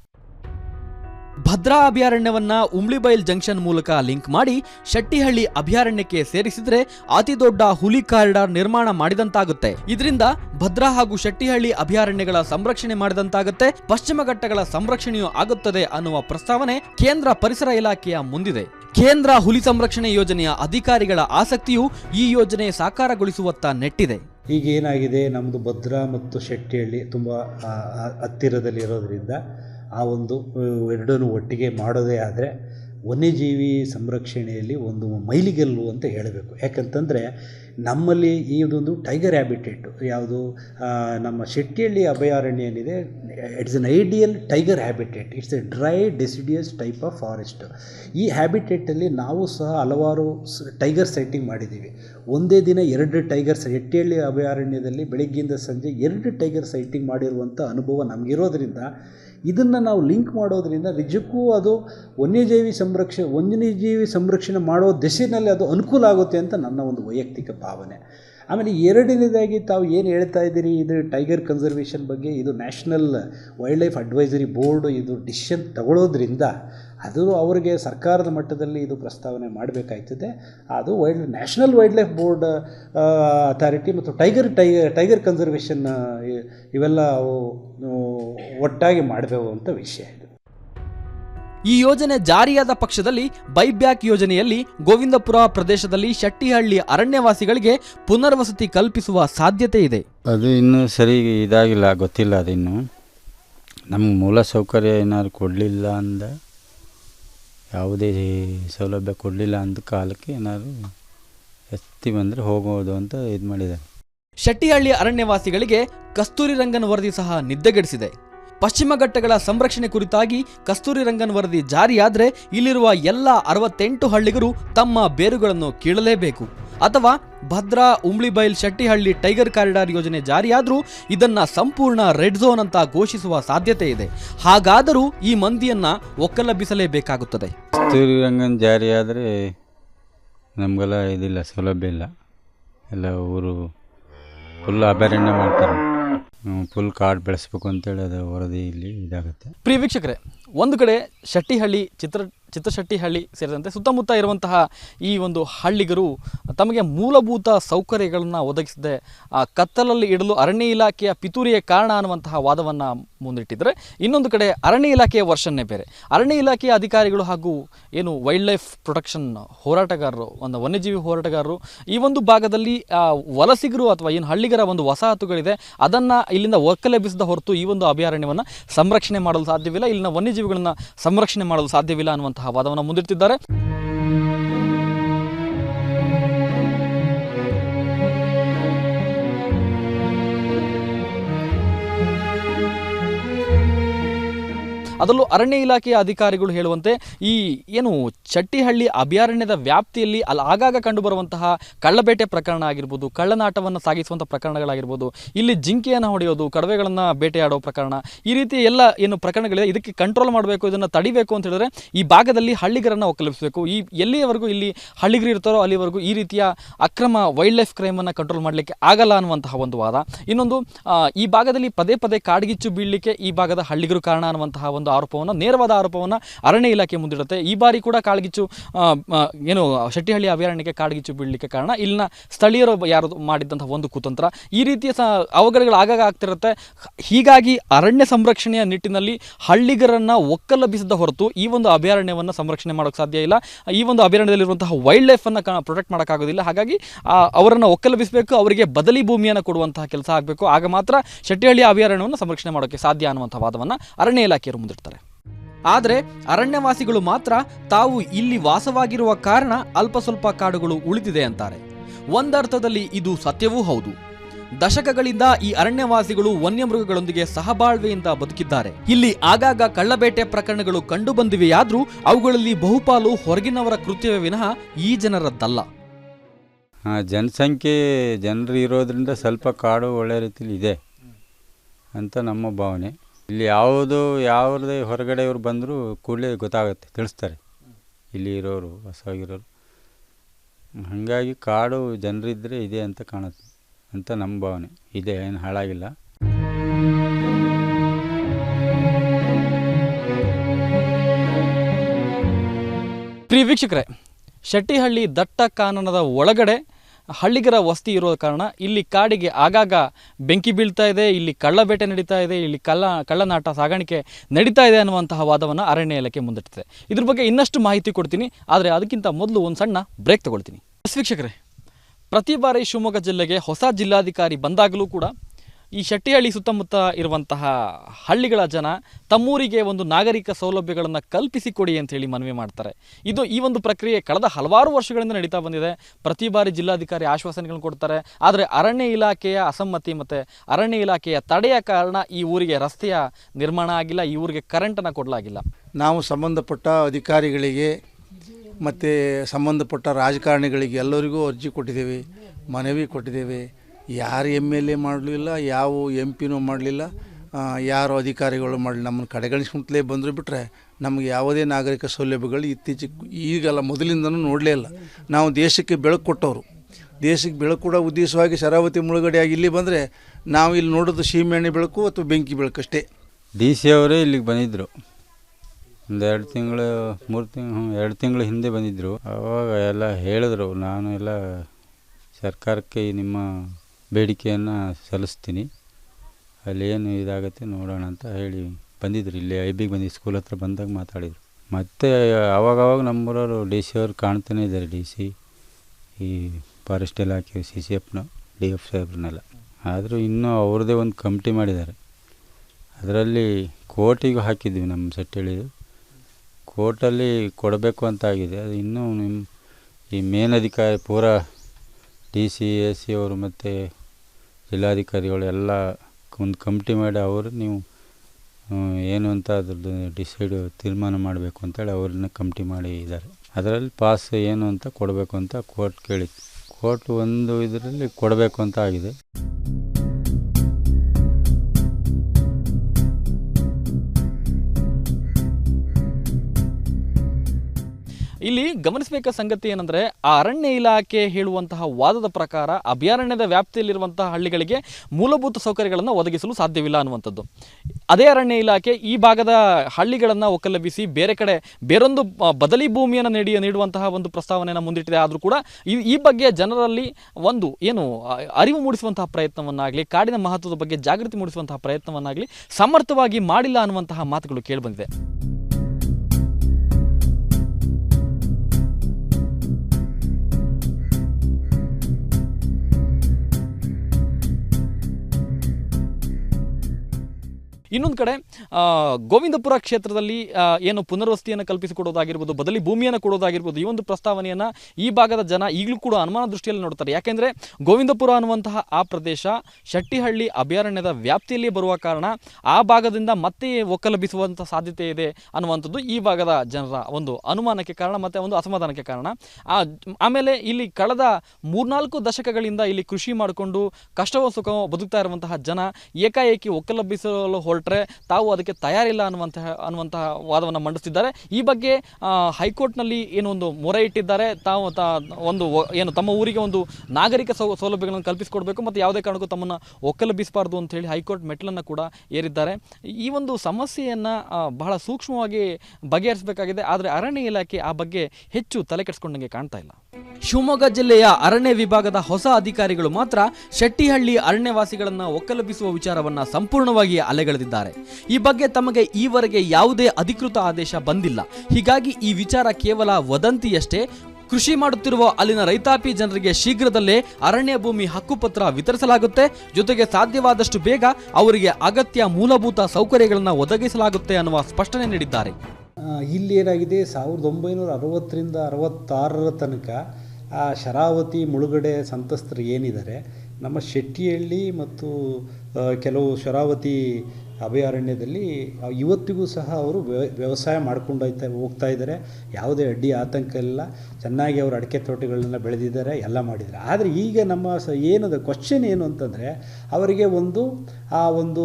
ಭದ್ರಾ ಅಭಯಾರಣ್ಯವನ್ನ ಉಮ್ಳಿಬೈಲ್ ಜಂಕ್ಷನ್ ಮೂಲಕ ಲಿಂಕ್ ಮಾಡಿ ಶೆಟ್ಟಿಹಳ್ಳಿ ಅಭಯಾರಣ್ಯಕ್ಕೆ ಸೇರಿಸಿದ್ರೆ ಅತಿ ದೊಡ್ಡ ಹುಲಿ ಕಾರಿಡಾರ್ ನಿರ್ಮಾಣ ಮಾಡಿದಂತಾಗುತ್ತೆ. ಇದರಿಂದ ಭದ್ರಾ ಹಾಗೂ ಶೆಟ್ಟಿಹಳ್ಳಿ ಅಭಯಾರಣ್ಯಗಳ ಸಂರಕ್ಷಣೆ ಮಾಡಿದಂತಾಗುತ್ತೆ. ಪಶ್ಚಿಮ ಘಟ್ಟಗಳ ಸಂರಕ್ಷಣೆಯೂ ಆಗುತ್ತದೆ ಅನ್ನುವ ಪ್ರಸ್ತಾವನೆ ಕೇಂದ್ರ ಪರಿಸರ ಇಲಾಖೆಯ ಮುಂದಿದೆ. ಕೇಂದ್ರ ಹುಲಿ ಸಂರಕ್ಷಣೆ ಯೋಜನೆಯ ಅಧಿಕಾರಿಗಳ ಆಸಕ್ತಿಯು ಈ ಯೋಜನೆ ಸಾಕಾರಗೊಳಿಸುವತ್ತ ನೆಟ್ಟಿದೆ. ಈಗ ಏನಾಗಿದೆ ನಮ್ಮದು ಭದ್ರಾ ಮತ್ತು ಶೆಟ್ಟಿಹಳ್ಳಿ ತುಂಬ ಹತ್ತಿರದಲ್ಲಿರೋದ್ರಿಂದ ಆ ಒಂದು ಎರಡನ್ನೂ ಒಟ್ಟಿಗೆ ಮಾಡೋದೇ ಆದರೆ ವನ್ಯಜೀವಿ ಸಂರಕ್ಷಣೆಯಲ್ಲಿ ಒಂದು ಮೈಲಿಗೆಲ್ಲು ಅಂತ ಹೇಳಬೇಕು. ಯಾಕಂತಂದರೆ ನಮ್ಮಲ್ಲಿ ಒಂದು ಟೈಗರ್ ಹ್ಯಾಬಿಟೇಟ್, ಯಾವುದು ನಮ್ಮ ಶೆಟ್ಟಿಹಳ್ಳಿ ಅಭಯಾರಣ್ಯ ಏನಿದೆ, it's an ideal tiger habitat, it's a dry deciduous type of forest. ಈ ಹ್ಯಾಬಿಟೇಟಲ್ಲಿ ನಾವು ಸಹ ಹಲವಾರು ಟೈಗರ್ ಸೈಟಿಂಗ್ ಮಾಡಿದ್ದೀವಿ. ಒಂದೇ ದಿನ ಎರಡು ಟೈಗರ್ ಶೆಟ್ಟಿಹಳ್ಳಿ ಅಭಯಾರಣ್ಯದಲ್ಲಿ ಬೆಳಗ್ಗೆಯಿಂದ ಸಂಜೆ ಎರಡು ಟೈಗರ್ ಸೈಟಿಂಗ್ ಮಾಡಿರುವಂಥ ಅನುಭವ ನಮಗಿರೋದ್ರಿಂದ ಇದನ್ನು ನಾವು ಲಿಂಕ್ ಮಾಡೋದರಿಂದ ನಿಜಕ್ಕೂ ಅದು ವನ್ಯಜೀವಿ ಸಂರಕ್ಷಣೆ ವನ್ಯಜೀವಿ ಸಂರಕ್ಷಣೆ ಮಾಡೋ ದಿಸೆಯಲ್ಲಿ ಅದು ಅನುಕೂಲ ಆಗುತ್ತೆ ಅಂತ ನನ್ನ ಒಂದು ವೈಯಕ್ತಿಕ ಭಾವನೆ. ಆಮೇಲೆ ಎರಡನೇದಾಗಿ ತಾವು ಏನು ಹೇಳ್ತಾ ಇದ್ದೀರಿ? ಇದು ಟೈಗರ್ ಕನ್ಸರ್ವೇಷನ್ ಬಗ್ಗೆ, ಇದು national wildlife advisory board ಇದು ಡಿಸಿಷನ್ ತಗೊಳ್ಳೋದ್ರಿಂದ ಅದು ಅವರಿಗೆ ಸರ್ಕಾರದ ಮಟ್ಟದಲ್ಲಿ ಇದು ಪ್ರಸ್ತಾವನೆ ಮಾಡಬೇಕಾಯ್ತದೆ. ಅದು wild national wildlife board authority ಮತ್ತು ಟೈಗರ್ ಟೈಗರ್ ಟೈಗರ್ ಕನ್ಸರ್ವೇಷನ್ ಇವೆಲ್ಲ ಒಟ್ಟಾಗಿ ಮಾಡಬೇಕು ಅಂತ ವಿಷಯ. ಈ ಯೋಜನೆ ಜಾರಿಯಾದ ಪಕ್ಷದಲ್ಲಿ ಬೈಬ್ಯಾಕ್ ಯೋಜನೆಯಲ್ಲಿ ಗೋವಿಂದಪುರ ಪ್ರದೇಶದಲ್ಲಿ ಶೆಟ್ಟಿಹಳ್ಳಿ ಅರಣ್ಯವಾಸಿಗಳಿಗೆ ಪುನರ್ವಸತಿ ಕಲ್ಪಿಸುವ ಸಾಧ್ಯತೆ ಇದೆ. ಅದು ಇನ್ನೂ ಸರಿ ಇದಾಗಿಲ್ಲ ಗೊತ್ತಿಲ್ಲ ಅದಿನ್ನು. ನಮ್ಗೆ ಮೂಲ ಸೌಕರ್ಯ ಏನಾದ್ರು ಕೊಡಲಿಲ್ಲ ಅಂದ ಯಾವುದೇ ಸೌಲಭ್ಯ ಕೊಡಲಿಲ್ಲ ಅಂದ ಕಾಲಕ್ಕೆ ಏನಾದ್ರು ಎತ್ತಿ ಬಂದರೆ ಹೋಗೋದು ಅಂತ ಇದು ಮಾಡಿದ್ದಾರೆ. ಶೆಟ್ಟಿಹಳ್ಳಿ ಅರಣ್ಯವಾಸಿಗಳಿಗೆ ಕಸ್ತೂರಿ ರಂಗನ್ ವರದಿ ಸಹ ನಿದ್ದೆಗೆಡಿಸಿದೆ. ಪಶ್ಚಿಮ ಘಟ್ಟಗಳ ಸಂರಕ್ಷಣೆ ಕುರಿತಾಗಿ ಕಸ್ತೂರಿ ರಂಗನ್ ವರದಿ ಜಾರಿಯಾದರೆ ಇಲ್ಲಿರುವ ಎಲ್ಲ ಅರವತ್ತೆಂಟು ಹಳ್ಳಿಗರು ತಮ್ಮ ಬೇರುಗಳನ್ನು ಕೀಳಲೇಬೇಕು. ಅಥವಾ ಭದ್ರಾ ಉಂಬ್ಳಿಬೈಲ್ ಶೆಟ್ಟಿಹಳ್ಳಿ ಟೈಗರ್ ಕಾರಿಡಾರ್ ಯೋಜನೆ ಜಾರಿಯಾದರೂ ಇದನ್ನ ಸಂಪೂರ್ಣ ರೆಡ್ ಝೋನ್ ಅಂತ ಘೋಷಿಸುವ ಸಾಧ್ಯತೆ ಇದೆ. ಹಾಗಾದರೂ ಈ ಮಂದಿಯನ್ನ ಒಕ್ಕಲಬ್ಬಿಸಲೇಬೇಕಾಗುತ್ತದೆ ಕಸ್ತೂರಿ ರಂಗನ್ ಜಾರಿಯಾದರೆ ನಮಗೆಲ್ಲ ಇದಿಲ್ಲ, ಸೌಲಭ್ಯ ಇಲ್ಲ. ಎಲ್ಲ ಊರು ಫುಲ್ ಅಭಯಾರಣ್ಯ ಮಾಡ್ತಾರೆ. ಫುಲ್ ಕಾರ್ಡ್ ಬೆಳೆಸಬೇಕು ಅಂತೇಳಿ ಅದು ವರದಿ ಇಲ್ಲಿ ಇದಾಗುತ್ತೆ. ಪ್ರಿಯ ವೀಕ್ಷಕರೇ ಒಂದು ಕಡೆ ಶೆಟ್ಟಿಹಳ್ಳಿ ಚಿತ್ರ ಚಿತ್ರಶೆಟ್ಟಿಹಳ್ಳಿ ಸೇರಿದಂತೆ ಸುತ್ತಮುತ್ತ ಇರುವಂತಹ ಈ ಒಂದು ಹಳ್ಳಿಗರು ತಮಗೆ ಮೂಲಭೂತ ಸೌಕರ್ಯಗಳನ್ನು ಒದಗಿಸದೆ ಕತ್ತಲಲ್ಲಿ ಇಡಲು ಅರಣ್ಯ ಇಲಾಖೆಯ ಪಿತೂರಿಯ ಕಾರಣ ಅನ್ನುವಂತಹ ವಾದವನ್ನು ಮುಂದಿಟ್ಟಿದ್ದಾರೆ. ಇನ್ನೊಂದು ಕಡೆ ಅರಣ್ಯ ಇಲಾಖೆಯ ವರ್ಷನ್ನೇ ಬೇರೆ. ಅರಣ್ಯ ಇಲಾಖೆಯ ಅಧಿಕಾರಿಗಳು ಹಾಗೂ ಏನು ವೈಲ್ಡ್ ಲೈಫ್ ಪ್ರೊಟೆಕ್ಷನ್ ಹೋರಾಟಗಾರರು, ಒಂದು ವನ್ಯಜೀವಿ ಹೋರಾಟಗಾರರು, ಈ ಒಂದು ಭಾಗದಲ್ಲಿ ವಲಸಿಗರು ಅಥವಾ ಏನು ಹಳ್ಳಿಗರ ಒಂದು ವಸಾಹತುಗಳಿದೆ, ಅದನ್ನು ಇಲ್ಲಿಂದ ಒಕ್ಕಲೆಬ್ಬಿಸದ ಹೊರತು ಈ ಒಂದು ಅಭಯಾರಣ್ಯವನ್ನು ಸಂರಕ್ಷಣೆ ಮಾಡಲು ಸಾಧ್ಯವಿಲ್ಲ. ಇಲ್ಲಿನ ವನ್ಯಜೀವಿಗಳನ್ನು ಸಂರಕ್ಷಣೆ ಮಾಡಲು ಸಾಧ್ಯವಿಲ್ಲ ಅನ್ನುವಂತಹ ವಾದವನ್ನು ಮುಂದಿಡ್ತಿದ್ದಾರೆ. ಅದರಲ್ಲೂ ಅರಣ್ಯ ಇಲಾಖೆಯ ಅಧಿಕಾರಿಗಳು ಹೇಳುವಂತೆ ಈ ಏನು ಚಟ್ಟಿಹಳ್ಳಿ ಅಭಯಾರಣ್ಯದ ವ್ಯಾಪ್ತಿಯಲ್ಲಿ ಅಲ್ಲಿ ಆಗಾಗ ಕಂಡುಬರುವಂತಹ ಕಳ್ಳಬೇಟೆ ಪ್ರಕರಣ ಆಗಿರ್ಬೋದು, ಕಳ್ಳನಾಟವನ್ನು ಸಾಗಿಸುವಂಥ ಪ್ರಕರಣಗಳಾಗಿರ್ಬೋದು, ಇಲ್ಲಿ ಜಿಂಕೆಯನ್ನು ಹೊಡೆಯೋದು, ಕಡವೆಗಳನ್ನು ಬೇಟೆಯಾಡೋ ಪ್ರಕರಣ, ಈ ರೀತಿ ಎಲ್ಲ ಏನು ಪ್ರಕರಣಗಳಿದೆ, ಇದಕ್ಕೆ ಕಂಟ್ರೋಲ್ ಮಾಡಬೇಕು, ಇದನ್ನು ತಡಿಬೇಕು ಅಂತ ಹೇಳಿದ್ರೆ ಈ ಭಾಗದಲ್ಲಿ ಹಳ್ಳಿಗರನ್ನು ಒಕ್ಕಲಿಸಬೇಕು. ಈ ಎಲ್ಲಿಯವರೆಗೂ ಇಲ್ಲಿ ಹಳ್ಳಿಗರು ಇರ್ತಾರೋ ಅಲ್ಲಿವರೆಗೂ ಈ ರೀತಿಯ ಅಕ್ರಮ ವೈಲ್ಡ್ ಲೈಫ್ ಕ್ರೈಮನ್ನು ಕಂಟ್ರೋಲ್ ಮಾಡಲಿಕ್ಕೆ ಆಗಲ್ಲ ಅನ್ನುವಂತಹ ಒಂದು ವಾದ. ಇನ್ನೊಂದು ಈ ಭಾಗದಲ್ಲಿ ಪದೇ ಪದೇ ಕಾಡ್ಗಿಚ್ಚು ಬೀಳಲಿಕ್ಕೆ ಈ ಭಾಗದ ಹಳ್ಳಿಗರು ಕಾರಣ ಅನ್ನುವಂತಹ ಒಂದು ಆರೋಪವನ್ನು ನೇರವಾದ ಆರೋಪವನ್ನು ಅರಣ್ಯ ಇಲಾಖೆ ಮುಂದಿಡುತ್ತೆ. ಈ ಬಾರಿ ಕೂಡ ಆ, ಏನು ಶೆಟ್ಟಿಹಳ್ಳಿ ಅಭಯಾರಣ್ಯಕ್ಕೆ ಕಾಡ್ಗಿಚ್ಚು ಬೀಳಲಿಕ್ಕೆ ಕಾರಣ ಇಲ್ಲಿನ ಸ್ಥಳೀಯರು ಯಾರು ಮಾಡಿದ್ದಂಥ ಒಂದು ಕುತಂತ್ರ. ಈ ರೀತಿಯ ಸ ಅವಘಡಗಳು ಆಗಾಗ ಆಗ್ತಿರುತ್ತೆ. ಹೀಗಾಗಿ ಅರಣ್ಯ ಸಂರಕ್ಷಣೆಯ ನಿಟ್ಟಿನಲ್ಲಿ ಹಳ್ಳಿಗರನ್ನು ಒಕ್ಕಲಭಿಸದ ಹೊರತು ಈ ಒಂದು ಅಭಯಾರಣ್ಯವನ್ನು ಸಂರಕ್ಷಣೆ ಮಾಡೋಕ್ಕೆ ಸಾಧ್ಯ ಇಲ್ಲ. ಈ ಒಂದು ಅಭಯಾರಣ್ಯದಲ್ಲಿರುವಂತಹ ವೈಲ್ಡ್ ಲೈಫನ್ನು ಪ್ರೊಟೆಕ್ಟ್ ಮಾಡೋಕ್ಕಾಗೋದಿಲ್ಲ. ಹಾಗಾಗಿ ಅವರನ್ನು ಒಕ್ಕಲಭಿಸಬೇಕು ಅವರಿಗೆ ಬದಲಿ ಭೂಮಿಯನ್ನು ಕೊಡುವಂತಹ ಕೆಲಸ ಆಗಬೇಕು. ಆಗ ಮಾತ್ರ ಶೆಟ್ಟಿಹಳ್ಳಿ ಅಭಯಾರಣ್ಯವನ್ನು ಸಂರಕ್ಷಣೆ ಮಾಡೋಕ್ಕೆ ಸಾಧ್ಯ ಅನ್ನುವಂಥ ವಾದವನ್ನು ಅರಣ್ಯ ಇಲಾಖೆಯವರು ಮುಂದಿಡ್ತಾರೆ ಆದರೆ ಅರಣ್ಯವಾಸಿಗಳು ಮಾತ್ರ ತಾವು ಇಲ್ಲಿ ವಾಸವಾಗಿರುವ ಕಾರಣ ಅಲ್ಪ ಸ್ವಲ್ಪ ಕಾಡುಗಳು ಉಳಿದಿದೆ ಅಂತಾರೆ. ಒಂದರ್ಥದಲ್ಲಿ ಇದು ಸತ್ಯವೂ ಹೌದು. ದಶಕಗಳಿಂದ ಈ ಅರಣ್ಯವಾಸಿಗಳು ವನ್ಯಮೃಗಗಳೊಂದಿಗೆ ಸಹಬಾಳ್ವೆಯಿಂದ ಬದುಕಿದ್ದಾರೆ. ಇಲ್ಲಿ ಆಗಾಗ ಕಳ್ಳಬೇಟೆ ಪ್ರಕರಣಗಳು ಕಂಡುಬಂದಿವೆಯಾದ್ರೂ ಅವುಗಳಲ್ಲಿ ಬಹುಪಾಲು ಹೊರಗಿನವರ ಕೃತ್ಯವೇ ವಿನಃ ಈ ಜನರದ್ದಲ್ಲ. ಜನಸಂಖ್ಯೆ ಜನರು ಇರೋದ್ರಿಂದ ಸ್ವಲ್ಪ ಕಾಡು ಒಳ್ಳೆ ರೀತಿಯಲ್ಲಿ ಇದೆ ಅಂತ ನಮ್ಮ ಭಾವನೆ. ಇಲ್ಲಿ ಯಾವುದು, ಯಾವುದೇ ಹೊರಗಡೆ ಇವ್ರು ಬಂದರೂ ಕೂಡಲೇ ಗೊತ್ತಾಗುತ್ತೆ, ತಿಳಿಸ್ತಾರೆ. ಇಲ್ಲಿ ಇರೋರು ಹೊಸವಾಗಿರೋರು ಹಾಗಾಗಿ ಕಾಡು ಜನರಿದ್ದರೆ ಇದೆ ಅಂತ ಕಾಣುತ್ತೆ, ಅಂತ ನಮ್ಮ ಭಾವನೆ. ಇದೆ, ಏನು ಹಾಳಾಗಿಲ್ಲ. ಪ್ರಿಯ ವೀಕ್ಷಕರೇ, ಶೆಟ್ಟಿಹಳ್ಳಿ ದಟ್ಟ ಕಾನನದ ಒಳಗಡೆ ಹಳ್ಳಿಗರ ವಸ್ತಿ ಇರೋ ಕಾರಣ ಇಲ್ಲಿ ಕಾಡಿಗೆ ಆಗಾಗ ಬೆಂಕಿ ಬೀಳ್ತಾ ಇದೆ, ಇಲ್ಲಿ ಕಳ್ಳಬೇಟೆ ನಡೀತಾ ಇದೆ, ಇಲ್ಲಿ ಕಳ್ಳ, ಕಳ್ಳನಾಟ ಸಾಗಾಣಿಕೆ ನಡೀತಾ ಇದೆ ಅನ್ನುವಂತಹ ವಾದವನ್ನು ಅರಣ್ಯ ಇಲಾಖೆ ಮುಂದಿಡ್ತದೆ ಇದ್ರ ಬಗ್ಗೆ ಇನ್ನಷ್ಟು ಮಾಹಿತಿ ಕೊಡ್ತೀನಿ, ಆದರೆ ಅದಕ್ಕಿಂತ ಮೊದಲು ಒಂದು ಸಣ್ಣ ಬ್ರೇಕ್ ತಗೊಳ್ತೀನಿ. ವೀಕ್ಷಕರೇ, ಪ್ರತಿ ಬಾರಿ ಶಿವಮೊಗ್ಗ ಜಿಲ್ಲೆಗೆ ಹೊಸ ಜಿಲ್ಲಾಧಿಕಾರಿ ಬಂದಾಗಲೂ ಕೂಡ ಈ ಶೆಟ್ಟಿಹಳ್ಳಿ ಸುತ್ತಮುತ್ತ ಇರುವಂತಹ ಹಳ್ಳಿಗಳ ಜನ ತಮ್ಮೂರಿಗೆ ಒಂದು ನಾಗರಿಕ ಸೌಲಭ್ಯಗಳನ್ನು ಕಲ್ಪಿಸಿಕೊಡಿ ಅಂತ ಹೇಳಿ ಮನವಿ ಮಾಡ್ತಾರೆ. ಇದು ಈ ಒಂದು ಪ್ರಕ್ರಿಯೆ ಕಳೆದ ಹಲವಾರು ವರ್ಷಗಳಿಂದ ನಡೀತಾ ಬಂದಿದೆ. ಪ್ರತಿ ಬಾರಿ ಜಿಲ್ಲಾಧಿಕಾರಿ ಆಶ್ವಾಸನೆಗಳನ್ನು ಕೊಡ್ತಾರೆ. ಆದರೆ ಅರಣ್ಯ ಇಲಾಖೆಯ ಅಸಮ್ಮತಿ ಮತ್ತು ಅರಣ್ಯ ಇಲಾಖೆಯ ತಡೆಯ ಕಾರಣ ಈ ಊರಿಗೆ ರಸ್ತೆಯ ನಿರ್ಮಾಣ ಆಗಿಲ್ಲ, ಈ ಊರಿಗೆ ಕರೆಂಟನ್ನು ಕೊಡಲಾಗಿಲ್ಲ. ನಾವು ಸಂಬಂಧಪಟ್ಟ ಅಧಿಕಾರಿಗಳಿಗೆ ಮತ್ತು ಸಂಬಂಧಪಟ್ಟ ರಾಜಕಾರಣಿಗಳಿಗೆ ಎಲ್ಲರಿಗೂ ಅರ್ಜಿ ಕೊಟ್ಟಿದ್ದೇವೆ, ಮನವಿ ಕೊಟ್ಟಿದ್ದೇವೆ. ಯಾರು ಎಂ ಎಲ್ ಎ ಮಾಡಲಿಲ್ಲ, ಯಾವ ಎಂ ಪಿನೂ ಮಾಡಲಿಲ್ಲ ಯಾರು ಅಧಿಕಾರಿಗಳು ಮಾಡಲಿ ನಮ್ಮನ್ನು ಕಡೆಗಣಿಸ್ಕೊಂತಲೇ ಬಂದರು ಬಿಟ್ಟರೆ ನಮಗೆ ಯಾವುದೇ ನಾಗರಿಕ ಸೌಲಭ್ಯಗಳು ಇತ್ತೀಚೆಗೆ ಈಗಲ್ಲ, ಮೊದಲಿಂದನೂ ನೋಡಲೇ ಇಲ್ಲ. ನಾವು ದೇಶಕ್ಕೆ ಬೆಳಕು ಕೊಟ್ಟವರು. ದೇಶಕ್ಕೆ ಬೆಳಕು ಕೂಡ ಉದ್ದೇಶವಾಗಿ ಶರಾವತಿ ಮುಳುಗಡೆಯಾಗಿ ಇಲ್ಲಿ ಬಂದರೆ ನಾವು ಇಲ್ಲಿ ನೋಡೋದು ಸೀಮೆಎಣ್ಣೆ ಬೆಳಕು ಅಥವಾ ಬೆಂಕಿ ಬೆಳಕು ಅಷ್ಟೇ. ಡಿ ಸಿ ಅವರೇ ಇಲ್ಲಿಗೆ ಬಂದಿದ್ದರು ಒಂದು ಎರಡು ತಿಂಗಳು, ಮೂರು ತಿಂಗಳು ಎರಡು ತಿಂಗಳು ಹಿಂದೆ ಬಂದಿದ್ದರು ಆವಾಗ ಎಲ್ಲ ಹೇಳಿದ್ರು, ನಾನು ಎಲ್ಲ ಸರ್ಕಾರಕ್ಕೆ ನಿಮ್ಮ ಬೇಡಿಕೆಯನ್ನು ಸಲ್ಲಿಸ್ತೀನಿ. ಅಲ್ಲಿ ಏನು ಇದಾಗುತ್ತೆ ನೋಡೋಣ ಅಂತ ಹೇಳಿ ಬಂದಿದ್ರು. ಇಲ್ಲಿ ಐ ಬಿಗೆ ಬಂದಿದ್ದು ಸ್ಕೂಲ್ ಹತ್ರ ಬಂದಾಗ ಮಾತಾಡಿದರು. ಮತ್ತು ಆವಾಗವಾಗ ನಮ್ಮೂರವರು ಡಿ ಸಿ ಅವ್ರು ಕಾಣ್ತಾನೆ ಇದ್ದಾರೆ. ಡಿ ಸಿ, ಈ ಫಾರೆಸ್ಟ್ ಇಲಾಖೆ, ಸಿ ಸಿ ಎಫ್ನ ಡಿ ಎಫ್ ಸಾಹೇಬ್ರನ್ನೆಲ್ಲ. ಆದರೂ ಇನ್ನೂ ಅವ್ರದ್ದೇ ಒಂದು ಕಮಿಟಿ ಮಾಡಿದ್ದಾರೆ. ಅದರಲ್ಲಿ ಕೋರ್ಟಿಗೂ ಹಾಕಿದ್ವಿ ನಮ್ಮ ಸೆಟ್ಟಳಿದು ಕೋರ್ಟಲ್ಲಿ ಕೊಡಬೇಕು ಅಂತ ಆಗಿದೆ. ಅದು ಇನ್ನೂ ನಿಮ್ಮ ಈ ಮೇನ್ ಅಧಿಕಾರಿ ಪೂರಾ ಡಿ ಸಿ, ಎ ಸಿ ಅವರು ಮತ್ತು ಜಿಲ್ಲಾಧಿಕಾರಿಗಳು ಎಲ್ಲ ಒಂದು ಕಮಿಟಿ ಮಾಡಿ ಅವರು ನೀವು ಏನು ಅಂತ ಅದ್ರದ್ದು ಡಿಸೈಡ್ ತೀರ್ಮಾನ ಮಾಡಬೇಕು ಅಂತೇಳಿ ಅವ್ರನ್ನ ಕಮಿಟಿ ಮಾಡಿ ಇದ್ದಾರೆ. ಅದರಲ್ಲಿ ಪಾಸ್ ಏನು ಅಂತ ಕೊಡಬೇಕು ಅಂತ ಕೋರ್ಟ್ ಕೇಳಿ ಕೋರ್ಟ್ ಒಂದು ಇದರಲ್ಲಿ ಕೊಡಬೇಕು ಅಂತ ಆಗಿದೆ. ಇಲ್ಲಿ ಗಮನಿಸಬೇಕಾದ ಸಂಗತಿ ಏನಂದ್ರೆ ಆ ಅರಣ್ಯ ಇಲಾಖೆ ಹೇಳುವಂತಹ ವಾದದ ಪ್ರಕಾರ ಅಭಯಾರಣ್ಯದ ವ್ಯಾಪ್ತಿಯಲ್ಲಿರುವಂತಹ ಹಳ್ಳಿಗಳಿಗೆ ಮೂಲಭೂತ ಸೌಕರ್ಯಗಳನ್ನು ಒದಗಿಸಲು ಸಾಧ್ಯವಿಲ್ಲ ಅನ್ನುವಂಥದ್ದು. ಅದೇ ಅರಣ್ಯ ಇಲಾಖೆ ಈ ಭಾಗದ ಹಳ್ಳಿಗಳನ್ನು ಒಕ್ಕಲೆಬ್ಬಿಸಿ ಬೇರೆ ಕಡೆ ಬೇರೊಂದು ಬದಲಿ ಭೂಮಿಯನ್ನು ನೀಡಿ, ನೀಡುವಂತಹ ಒಂದು ಪ್ರಸ್ತಾವನೆಯನ್ನು ಮುಂದಿಟ್ಟಿದೆ. ಆದರೂ ಕೂಡ ಈ ಬಗ್ಗೆ ಜನರಲ್ಲಿ ಒಂದು ಏನು ಅರಿವು ಮೂಡಿಸುವಂತಹ ಪ್ರಯತ್ನವನ್ನಾಗಲಿ, ಕಾಡಿನ ಮಹತ್ವದ ಬಗ್ಗೆ ಜಾಗೃತಿ ಮೂಡಿಸುವಂತಹ ಪ್ರಯತ್ನವನ್ನಾಗಲಿ ಸಮರ್ಥವಾಗಿ ಮಾಡಿಲ್ಲ ಅನ್ನುವಂತಹ ಮಾತುಗಳು ಕೇಳಿಬಂದಿದೆ ಇನ್ನೊಂದು ಕಡೆ ಗೋವಿಂದಪುರ ಕ್ಷೇತ್ರದಲ್ಲಿ ಏನು ಪುನರ್ವಸತಿಯನ್ನು ಕಲ್ಪಿಸಿಕೊಡೋದಾಗಿರ್ಬೋದು, ಬದಲಿ ಭೂಮಿಯನ್ನು ಕೊಡೋದಾಗಿರ್ಬೋದು, ಈ ಒಂದು ಪ್ರಸ್ತಾವನೆಯನ್ನು ಈ ಭಾಗದ ಜನ ಈಗಲೂ ಕೂಡ ಅನುಮಾನ ದೃಷ್ಟಿಯಲ್ಲಿ ನೋಡ್ತಾರೆ. ಯಾಕೆಂದರೆ ಗೋವಿಂದಪುರ ಅನ್ನುವಂತಹ ಆ ಪ್ರದೇಶ ಶೆಟ್ಟಿಹಳ್ಳಿ ಅಭಯಾರಣ್ಯದ ವ್ಯಾಪ್ತಿಯಲ್ಲಿ ಬರುವ ಕಾರಣ ಆ ಭಾಗದಿಂದ ಮತ್ತೆ ಒಕ್ಕಲಭಿಸುವಂಥ ಸಾಧ್ಯತೆ ಇದೆ ಅನ್ನುವಂಥದ್ದು ಈ ಭಾಗದ ಜನರ ಒಂದು ಅನುಮಾನಕ್ಕೆ ಕಾರಣ ಮತ್ತು ಒಂದು ಅಸಮಾಧಾನಕ್ಕೆ ಕಾರಣ. ಆಮೇಲೆ ಇಲ್ಲಿ ಕಳೆದ ಮೂರ್ನಾಲ್ಕು ದಶಕಗಳಿಂದ ಇಲ್ಲಿ ಕೃಷಿ ಮಾಡಿಕೊಂಡು ಕಷ್ಟವೋ ಸುಖವೋ ಬದುಕ್ತಾ ಇರುವಂತಹ ಜನ ಏಕಾಏಕಿ ಒಕ್ಕಲಬ್ಬಿಸಲು ಹೊರಟ್ರೆ ತಾವು ಅದಕ್ಕೆ ತಯಾರಿಲ್ಲ ಅನ್ನುವಂತಹ ಅನ್ನುವಂತಹ ವಾದವನ್ನು ಮಂಡಿಸ್ತಿದ್ದಾರೆ. ಈ ಬಗ್ಗೆ ಹೈಕೋರ್ಟ್ನಲ್ಲಿ ಏನೊಂದು ಮೊರೆ ಇಟ್ಟಿದ್ದಾರೆ. ತಾವು ತಾ, ಒಂದು ಏನು ತಮ್ಮ ಊರಿಗೆ ಒಂದು ನಾಗರಿಕ ಸೌ, ಸೌಲಭ್ಯಗಳನ್ನು ಕಲ್ಪಿಸಿಕೊಡಬೇಕು ಮತ್ತು ಯಾವುದೇ ಕಾರಣಕ್ಕೂ ತಮ್ಮನ್ನು ಒಕ್ಕಲಬ್ಬಿಸಬಾರ್ದು ಅಂತ ಹೇಳಿ ಹೈಕೋರ್ಟ್ ಮೆಟ್ಲನ್ನು ಕೂಡ ಏರಿದ್ದಾರೆ. ಈ ಒಂದು ಸಮಸ್ಯೆಯನ್ನು ಬಹಳ ಸೂಕ್ಷ್ಮವಾಗಿ ಬಗೆಹರಿಸಬೇಕಾಗಿದೆ. ಆದರೆ ಅರಣ್ಯ ಇಲಾಖೆ ಆ ಬಗ್ಗೆ ಹೆಚ್ಚು ತಲೆ ಕೆಡಿಸ್ಕೊಂಡಂಗೆ ಕಾಣ್ತಾ ಇಲ್ಲ. ಶಿವಮೊಗ್ಗ ಜಿಲ್ಲೆಯ ಅರಣ್ಯ ವಿಭಾಗದ ಹೊಸ ಅಧಿಕಾರಿಗಳು ಮಾತ್ರ ಶೆಟ್ಟಿಹಳ್ಳಿ ಅರಣ್ಯವಾಸಿಗಳನ್ನು ಒಕ್ಕಲಬ್ಬಿಸುವ ವಿಚಾರವನ್ನು ಸಂಪೂರ್ಣವಾಗಿ ಅಲೆಗಳೆದಿದ್ದಾರೆ. ಈ ಬಗ್ಗೆ ತಮಗೆ ಈವರೆಗೆ ಯಾವುದೇ ಅಧಿಕೃತ ಆದೇಶ ಬಂದಿಲ್ಲ. ಹೀಗಾಗಿ ಈ ವಿಚಾರ ಕೇವಲ ವದಂತಿಯಷ್ಟೇ. ಕೃಷಿ ಮಾಡುತ್ತಿರುವ ಅಲ್ಲಿನ ರೈತಾಪಿ ಜನರಿಗೆ ಶೀಘ್ರದಲ್ಲೇ ಅರಣ್ಯ ಭೂಮಿ ಹಕ್ಕುಪತ್ರ ವಿತರಿಸಲಾಗುತ್ತೆ. ಜೊತೆಗೆ ಸಾಧ್ಯವಾದಷ್ಟು ಬೇಗ ಅವರಿಗೆ ಅಗತ್ಯ ಮೂಲಭೂತ ಸೌಕರ್ಯಗಳನ್ನು ಒದಗಿಸಲಾಗುತ್ತೆ ಅನ್ನುವ ಸ್ಪಷ್ಟನೆ ನೀಡಿದ್ದಾರೆ. ಇಲ್ಲಿ ಏನಾಗಿದೆ? ಸಾವಿರದ ಒಂಬೈನೂರ ಅರವತ್ತರಿಂದ ಅರವತ್ತಾರರ ತನಕ ಆ ಶರಾವತಿ ಮುಳುಗಡೆ ಸಂತ್ರಸ್ತರು ಏನಿದ್ದಾರೆ? ನಮ್ಮ ಶೆಟ್ಟಿಹಳ್ಳಿ ಮತ್ತು ಕೆಲವು ಶರಾವತಿ ಅಭಯಾರಣ್ಯದಲ್ಲಿ ಇವತ್ತಿಗೂ ಸಹ ಅವರು ವ್ಯ- ವ್ಯವಸಾಯ ಮಾಡ್ಕೊಂಡು ಹೋಗ್ತಾ ಹೋಗ್ತಾ ಇದ್ದಾರೆ. ಯಾವುದೇ ಅಡ್ಡಿ, ಆತಂಕ ಇಲ್ಲ. ಚೆನ್ನಾಗಿ ಅವರು ಅಡಿಕೆ ತೋಟಗಳನ್ನ ಬೆಳೆದಿದ್ದಾರೆ, ಎಲ್ಲ ಮಾಡಿದ್ದಾರೆ. ಆದರೆ ಈಗ ನಮ್ಮ ಸ, ಏನದು ಕ್ವಶನ್ ಏನು ಅಂತಂದರೆ, ಅವರಿಗೆ ಒಂದು ಆ ಒಂದು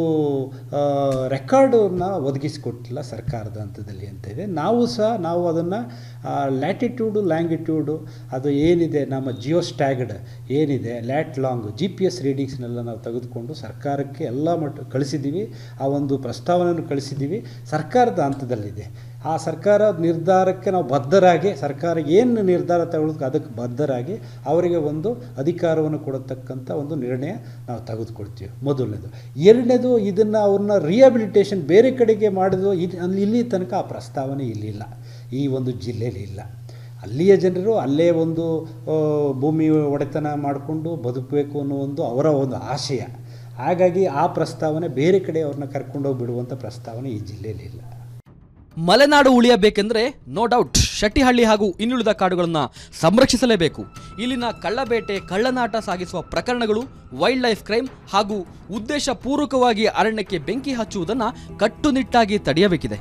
ರೆಕಾರ್ಡನ್ನು ಒದಗಿಸಿಕೊಟ್ಟಿಲ್ಲ ಸರ್ಕಾರದ ಹಂತದಲ್ಲಿ ಅಂತ ನಾವು ಸಹ, ನಾವು ಅದನ್ನು ಲ್ಯಾಟಿಟ್ಯೂಡು ಲ್ಯಾಂಗಿಟ್ಯೂಡು ಅದು ಏನಿದೆ, ನಮ್ಮ ಜಿಯೋ ಸ್ಟ್ಯಾಗ್ಡ್ ಏನಿದೆ lat long G P S ರೀಡಿಂಗ್ಸ್ನೆಲ್ಲ ನಾವು ತೆಗೆದುಕೊಂಡು ಸರ್ಕಾರಕ್ಕೆ ಎಲ್ಲ ಮಟ್ಟ, ಕಳಿಸಿದ್ದೀವಿ. ಆ ಒಂದು ಪ್ರಸ್ತಾವನೆಯನ್ನು ಕಳಿಸಿದ್ದೀವಿ. ಸರ್ಕಾರದ ಹಂತದಲ್ಲಿದೆ. ಆ ಸರ್ಕಾರ ನಿರ್ಧಾರಕ್ಕೆ ನಾವು ಬದ್ಧರಾಗಿ, ಸರ್ಕಾರ ಏನು ನಿರ್ಧಾರ ತಗೊಳ್ಳೋದಕ್ಕೆ ಅದಕ್ಕೆ ಬದ್ಧರಾಗಿ ಅವರಿಗೆ ಒಂದು ಅಧಿಕಾರವನ್ನು ಕೊಡತಕ್ಕಂಥ ಒಂದು ನಿರ್ಣಯ ನಾವು ತೆಗೆದುಕೊಳ್ತೀವಿ. ಮೊದಲನೇದು. ಎರಡನೇದು, ಇದನ್ನು ಅವ್ರನ್ನ ರಿಹ್ಯಾಬಿಲಿಟೇಷನ್ ಬೇರೆ ಕಡೆಗೆ ಮಾಡಿದ್ರು ಇಲ್ಲಿ ಇಲ್ಲಿ ತನಕ ಆ ಪ್ರಸ್ತಾವನೆ ಇಲ್ಲಿಲ್ಲ. ಈ ಒಂದು ಜಿಲ್ಲೆಯಲ್ಲಿ ಇಲ್ಲ. ಅಲ್ಲಿಯ ಜನರು ಅಲ್ಲೇ ಒಂದು ಭೂಮಿ ಒಡೆತನ ಮಾಡಿಕೊಂಡು ಬದುಕಬೇಕು ಅನ್ನೋ ಒಂದು ಅವರ ಒಂದು ಆಶಯ. ಹಾಗಾಗಿ ಆ ಪ್ರಸ್ತಾವನೆ ಬೇರೆ ಕಡೆ ಅವ್ರನ್ನ ಕರ್ಕೊಂಡೋಗಿ ಬಿಡುವಂಥ ಪ್ರಸ್ತಾವನೆ ಈ ಜಿಲ್ಲೆಯಲ್ಲಿ ಇಲ್ಲ. ಮಲೆನಾಡು ಉಳಿಯಬೇಕೆಂದರೆ ನೋ ಡೌಟ್ ಶೆಟ್ಟಿಹಳ್ಳಿ ಹಾಗೂ ಇನ್ನುಳಿದ ಕಾಡುಗಳನ್ನು ಸಂರಕ್ಷಿಸಲೇಬೇಕು. ಇಲ್ಲಿನ ಕಳ್ಳಬೇಟೆ, ಕಳ್ಳನಾಟ ಸಾಗಿಸುವ ಪ್ರಕರಣಗಳು ವೈಲ್ಡ್ ಲೈಫ್ ಕ್ರೈಮ್ ಹಾಗೂ ಉದ್ದೇಶ ಪೂರ್ವಕವಾಗಿ ಅರಣ್ಯಕ್ಕೆ ಬೆಂಕಿ ಹಚ್ಚುವುದನ್ನು ಕಟ್ಟುನಿಟ್ಟಾಗಿ ತಡೆಯಬೇಕಿದೆ.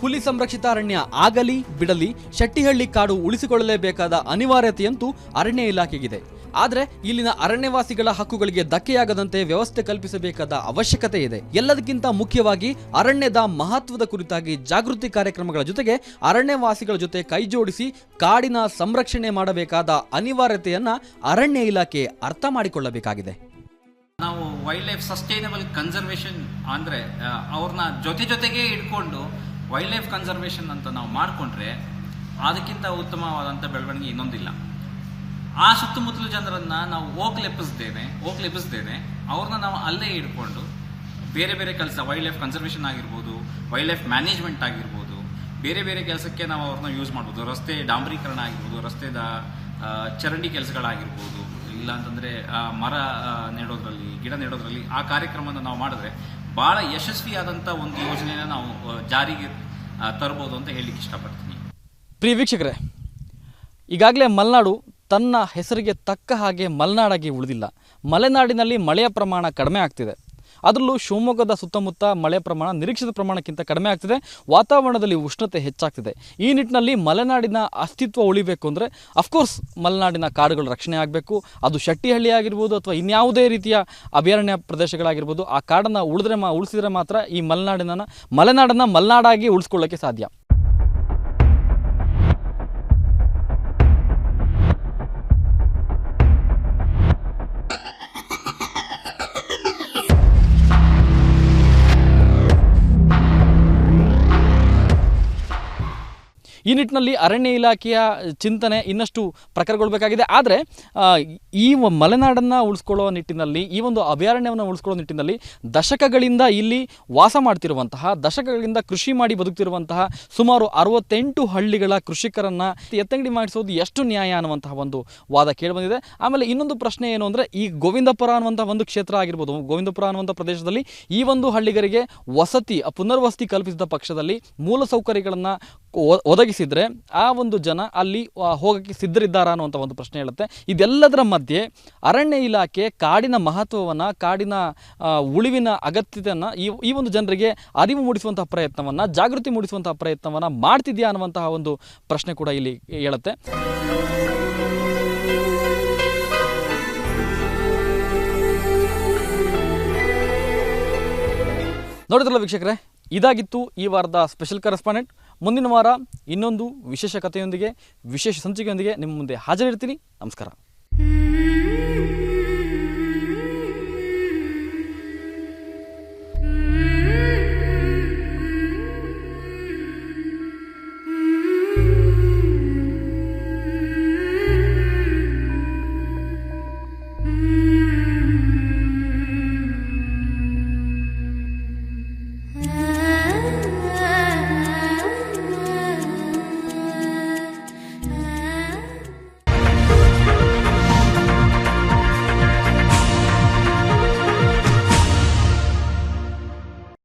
ಹುಲಿ ಸಂರಕ್ಷಿತ ಅರಣ್ಯ ಆಗಲಿ, ಬಿಡಲಿ, ಶೆಟ್ಟಿಹಳ್ಳಿ ಕಾಡು ಉಳಿಸಿಕೊಳ್ಳಲೇಬೇಕಾದ ಅನಿವಾರ್ಯತೆಯಂತೂ ಅರಣ್ಯ ಇಲಾಖೆಗಿದೆ. ಆದರೆ ಇಲ್ಲಿನ ಅರಣ್ಯವಾಸಿಗಳ ಹಕ್ಕುಗಳಿಗೆ ಧಕ್ಕೆಯಾಗದಂತೆ ವ್ಯವಸ್ಥೆ ಕಲ್ಪಿಸಬೇಕಾದ ಅವಶ್ಯಕತೆ ಇದೆ. ಎಲ್ಲದಕ್ಕಿಂತ ಮುಖ್ಯವಾಗಿ ಅರಣ್ಯದ ಮಹತ್ವದ ಕುರಿತಾಗಿ ಜಾಗೃತಿ ಕಾರ್ಯಕ್ರಮಗಳ ಜೊತೆಗೆ ಅರಣ್ಯವಾಸಿಗಳ ಜೊತೆ ಕೈಜೋಡಿಸಿ ಕಾಡಿನ ಸಂರಕ್ಷಣೆ ಮಾಡಬೇಕಾದ ಅನಿವಾರ್ಯತೆಯನ್ನ ಅರಣ್ಯ ಇಲಾಖೆ ಅರ್ಥ ಮಾಡಿಕೊಳ್ಳಬೇಕಾಗಿದೆ. ನಾವು ವೈಲ್ಡ್ ಲೈಫ್ ಸಸ್ಟೈನಬಲ್ ಕನ್ಸರ್ವೇಷನ್ ಅಂದರೆ ಅವ್ರನ್ನ ಜೊತೆ ಜೊತೆಗೆ ಇಟ್ಕೊಂಡು ವೈಲ್ಡ್ ಲೈಫ್ ಕನ್ಸರ್ವೇಷನ್ ಅಂತ ನಾವು ಮಾಡಿಕೊಂಡ್ರೆ, ಅದಕ್ಕಿಂತ ಉತ್ತಮವಾದಂಥ ಬೆಳವಣಿಗೆ ಇನ್ನೊಂದಿಲ್ಲ. ಆ ಸುತ್ತಮುತ್ತಲು ಜನರನ್ನು ನಾವು ಓಕ್ಲೆಪ್ಪಿಸ್ದೇನೆ ಓಕ್ಲೆಪ್ಪಿಸ್ದೇನೆ ಅವ್ರನ್ನ ನಾವು ಅಲ್ಲೇ ಇಟ್ಕೊಂಡು ಬೇರೆ ಬೇರೆ ಕೆಲಸ ವೈಲ್ಡ್ ಲೈಫ್ ಕನ್ಸರ್ವೇಷನ್ ಆಗಿರ್ಬೋದು ವೈಲ್ಡ್ ಲೈಫ್ ಮ್ಯಾನೇಜ್ಮೆಂಟ್ ಆಗಿರ್ಬೋದು, ಬೇರೆ ಬೇರೆ ಕೆಲಸಕ್ಕೆ ನಾವು ಅವ್ರನ್ನ ಯೂಸ್ ಮಾಡ್ಬೋದು. ರಸ್ತೆ ಡಾಂಬರೀಕರಣ ಆಗಿರ್ಬೋದು, ರಸ್ತೆದ ಚರಂಡಿ ಕೆಲಸಗಳಾಗಿರ್ಬೋದು ಇಲ್ಲ ಅಂತಂದರೆ ಮರ ನೆಡೋದ್ರಲ್ಲಿ, ಗಿಡ ನೆಡೋದ್ರಲ್ಲಿ ಆ ಕಾರ್ಯಕ್ರಮನ ನಾವು ಮಾಡಿದ್ರೆ ಭಾಳ ಯಶಸ್ವಿಯಾದಂಥ ಒಂದು ಯೋಜನೆನ ನಾವು ಜಾರಿಗೆ ತರ್ಬೋದು ಅಂತ ಹೇಳಲಿಕ್ಕೆ ಇಷ್ಟಪಡ್ತೀನಿ. ಪ್ರಿಯ ವೀಕ್ಷಕರೇ, ಈಗಾಗಲೇ ಮಲೆನಾಡು ತನ್ನ ಹೆಸರಿಗೆ ತಕ್ಕ ಹಾಗೆ ಮಲೆನಾಡಾಗಿ ಉಳಿದಿಲ್ಲ. ಮಲೆನಾಡಿನಲ್ಲಿ ಮಳೆಯ ಪ್ರಮಾಣ ಕಡಿಮೆ ಆಗ್ತಿದೆ. ಅದರಲ್ಲೂ ಶಿವಮೊಗ್ಗದ ಸುತ್ತಮುತ್ತ ಮಳೆ ಪ್ರಮಾಣ, ನಿರೀಕ್ಷಿತ ಪ್ರಮಾಣಕ್ಕಿಂತ ಕಡಿಮೆ ಆಗ್ತಿದೆ. ವಾತಾವರಣದಲ್ಲಿ ಉಷ್ಣತೆ ಹೆಚ್ಚಾಗ್ತಿದೆ. ಈ ನಿಟ್ಟಿನಲ್ಲಿ ಮಲೆನಾಡಿನ ಅಸ್ತಿತ್ವ ಉಳಿಬೇಕು ಅಂದರೆ ಅಫ್ಕೋರ್ಸ್ ಮಲೆನಾಡಿನ ಕಾಡುಗಳು ರಕ್ಷಣೆ ಆಗಬೇಕು. ಅದು ಶೆಟ್ಟಿಹಳ್ಳಿ ಆಗಿರ್ಬೋದು ಅಥವಾ ಇನ್ಯಾವುದೇ ರೀತಿಯ ಅಭಯಾರಣ್ಯ ಪ್ರದೇಶಗಳಾಗಿರ್ಬೋದು, ಆ ಕಾಡನ್ನು ಉಳಿದ್ರೆ ಮಾ, ಉಳಿಸಿದ್ರೆ ಮಾತ್ರ ಈ ಮಲೆನಾಡಿನ ಮಲೆನಾಡನ್ನು ಮಲೆನಾಡಾಗಿ ಉಳಿಸ್ಕೊಳ್ಳೋಕ್ಕೆ ಸಾಧ್ಯ. ಈ ನಿಟ್ಟಿನಲ್ಲಿ ಅರಣ್ಯ ಇಲಾಖೆಯ ಚಿಂತನೆ ಇನ್ನಷ್ಟು ಪ್ರಖರಗೊಳ್ಬೇಕಾಗಿದೆ. ಆದರೆ ಈ ಮಲೆನಾಡನ್ನು ಉಳಿಸ್ಕೊಳ್ಳೋ ನಿಟ್ಟಿನಲ್ಲಿ, ಈ ಒಂದು ಅಭಯಾರಣ್ಯವನ್ನು ಉಳಿಸ್ಕೊಳ್ಳೋ ನಿಟ್ಟಿನಲ್ಲಿ ದಶಕಗಳಿಂದ ಇಲ್ಲಿ ವಾಸ ಮಾಡ್ತಿರುವಂತಹ, ದಶಕಗಳಿಂದ ಕೃಷಿ ಮಾಡಿ ಬದುಕ್ತಿರುವಂತಹ ಸುಮಾರು ಅರವತ್ತೆಂಟು ಹಳ್ಳಿಗಳ ಕೃಷಿಕರನ್ನು ಎತ್ತಂಗಡಿ ಮಾಡಿಸೋದು ಎಷ್ಟು ನ್ಯಾಯ ಅನ್ನುವಂತಹ ಒಂದು ವಾದ ಕೇಳಿಬಂದಿದೆ. ಆಮೇಲೆ ಇನ್ನೊಂದು ಪ್ರಶ್ನೆ ಏನು ಅಂದರೆ, ಈ ಗೋವಿಂದಪುರ ಅನ್ನುವಂಥ ಒಂದು ಕ್ಷೇತ್ರ ಆಗಿರ್ಬೋದು, ಗೋವಿಂದಪುರ ಅನ್ನುವಂಥ ಪ್ರದೇಶದಲ್ಲಿ ಈ ಒಂದು ಹಳ್ಳಿಗರಿಗೆ ವಸತಿ, ಪುನರ್ವಸತಿ ಕಲ್ಪಿಸಿದ ಪಕ್ಷದಲ್ಲಿ ಮೂಲಸೌಕರ್ಯಗಳನ್ನು ಒದಗಿಸಿದರೆ ಆ ಒಂದು ಜನ ಅಲ್ಲಿ ಹೋಗೋಕ್ಕೆ ಸಿದ್ಧರಿದ್ದಾರಾ ಅನ್ನುವಂಥ ಒಂದು ಪ್ರಶ್ನೆ ಹೇಳುತ್ತೆ. ಇದೆಲ್ಲದರ ಮಧ್ಯೆ ಅರಣ್ಯ ಇಲಾಖೆ ಕಾಡಿನ ಮಹತ್ವವನ್ನು, ಕಾಡಿನ ಉಳಿವಿನ ಅಗತ್ಯತೆಯನ್ನು ಈ ಈ ಒಂದು ಜನರಿಗೆ ಅರಿವು ಮೂಡಿಸುವಂತಹ ಪ್ರಯತ್ನವನ್ನು, ಜಾಗೃತಿ ಮೂಡಿಸುವಂತಹ ಪ್ರಯತ್ನವನ್ನು ಮಾಡ್ತಿದೆಯಾ ಅನ್ನುವಂತಹ ಒಂದು ಪ್ರಶ್ನೆ ಕೂಡ ಇಲ್ಲಿ ಹೇಳುತ್ತೆ. ನೋಡಿದ್ರಲ್ಲ ವೀಕ್ಷಕರೇ, ಇದಾಗಿತ್ತು ಈ ವಾರದ ಸ್ಪೆಷಲ್ ಕರೆಸ್ಪಾಂಡೆಂಟ್. ಮುಂದಿನ ವಾರ ಇನ್ನೊಂದು ವಿಶೇಷ ಕಥೆಯೊಂದಿಗೆ ವಿಶೇಷ ಸಂಚಿಕೆಯೊಂದಿಗೆ ನಿಮ್ಮ ಮುಂದೆ ಹಾಜರಿರ್ತೀನಿ ನಮಸ್ಕಾರ.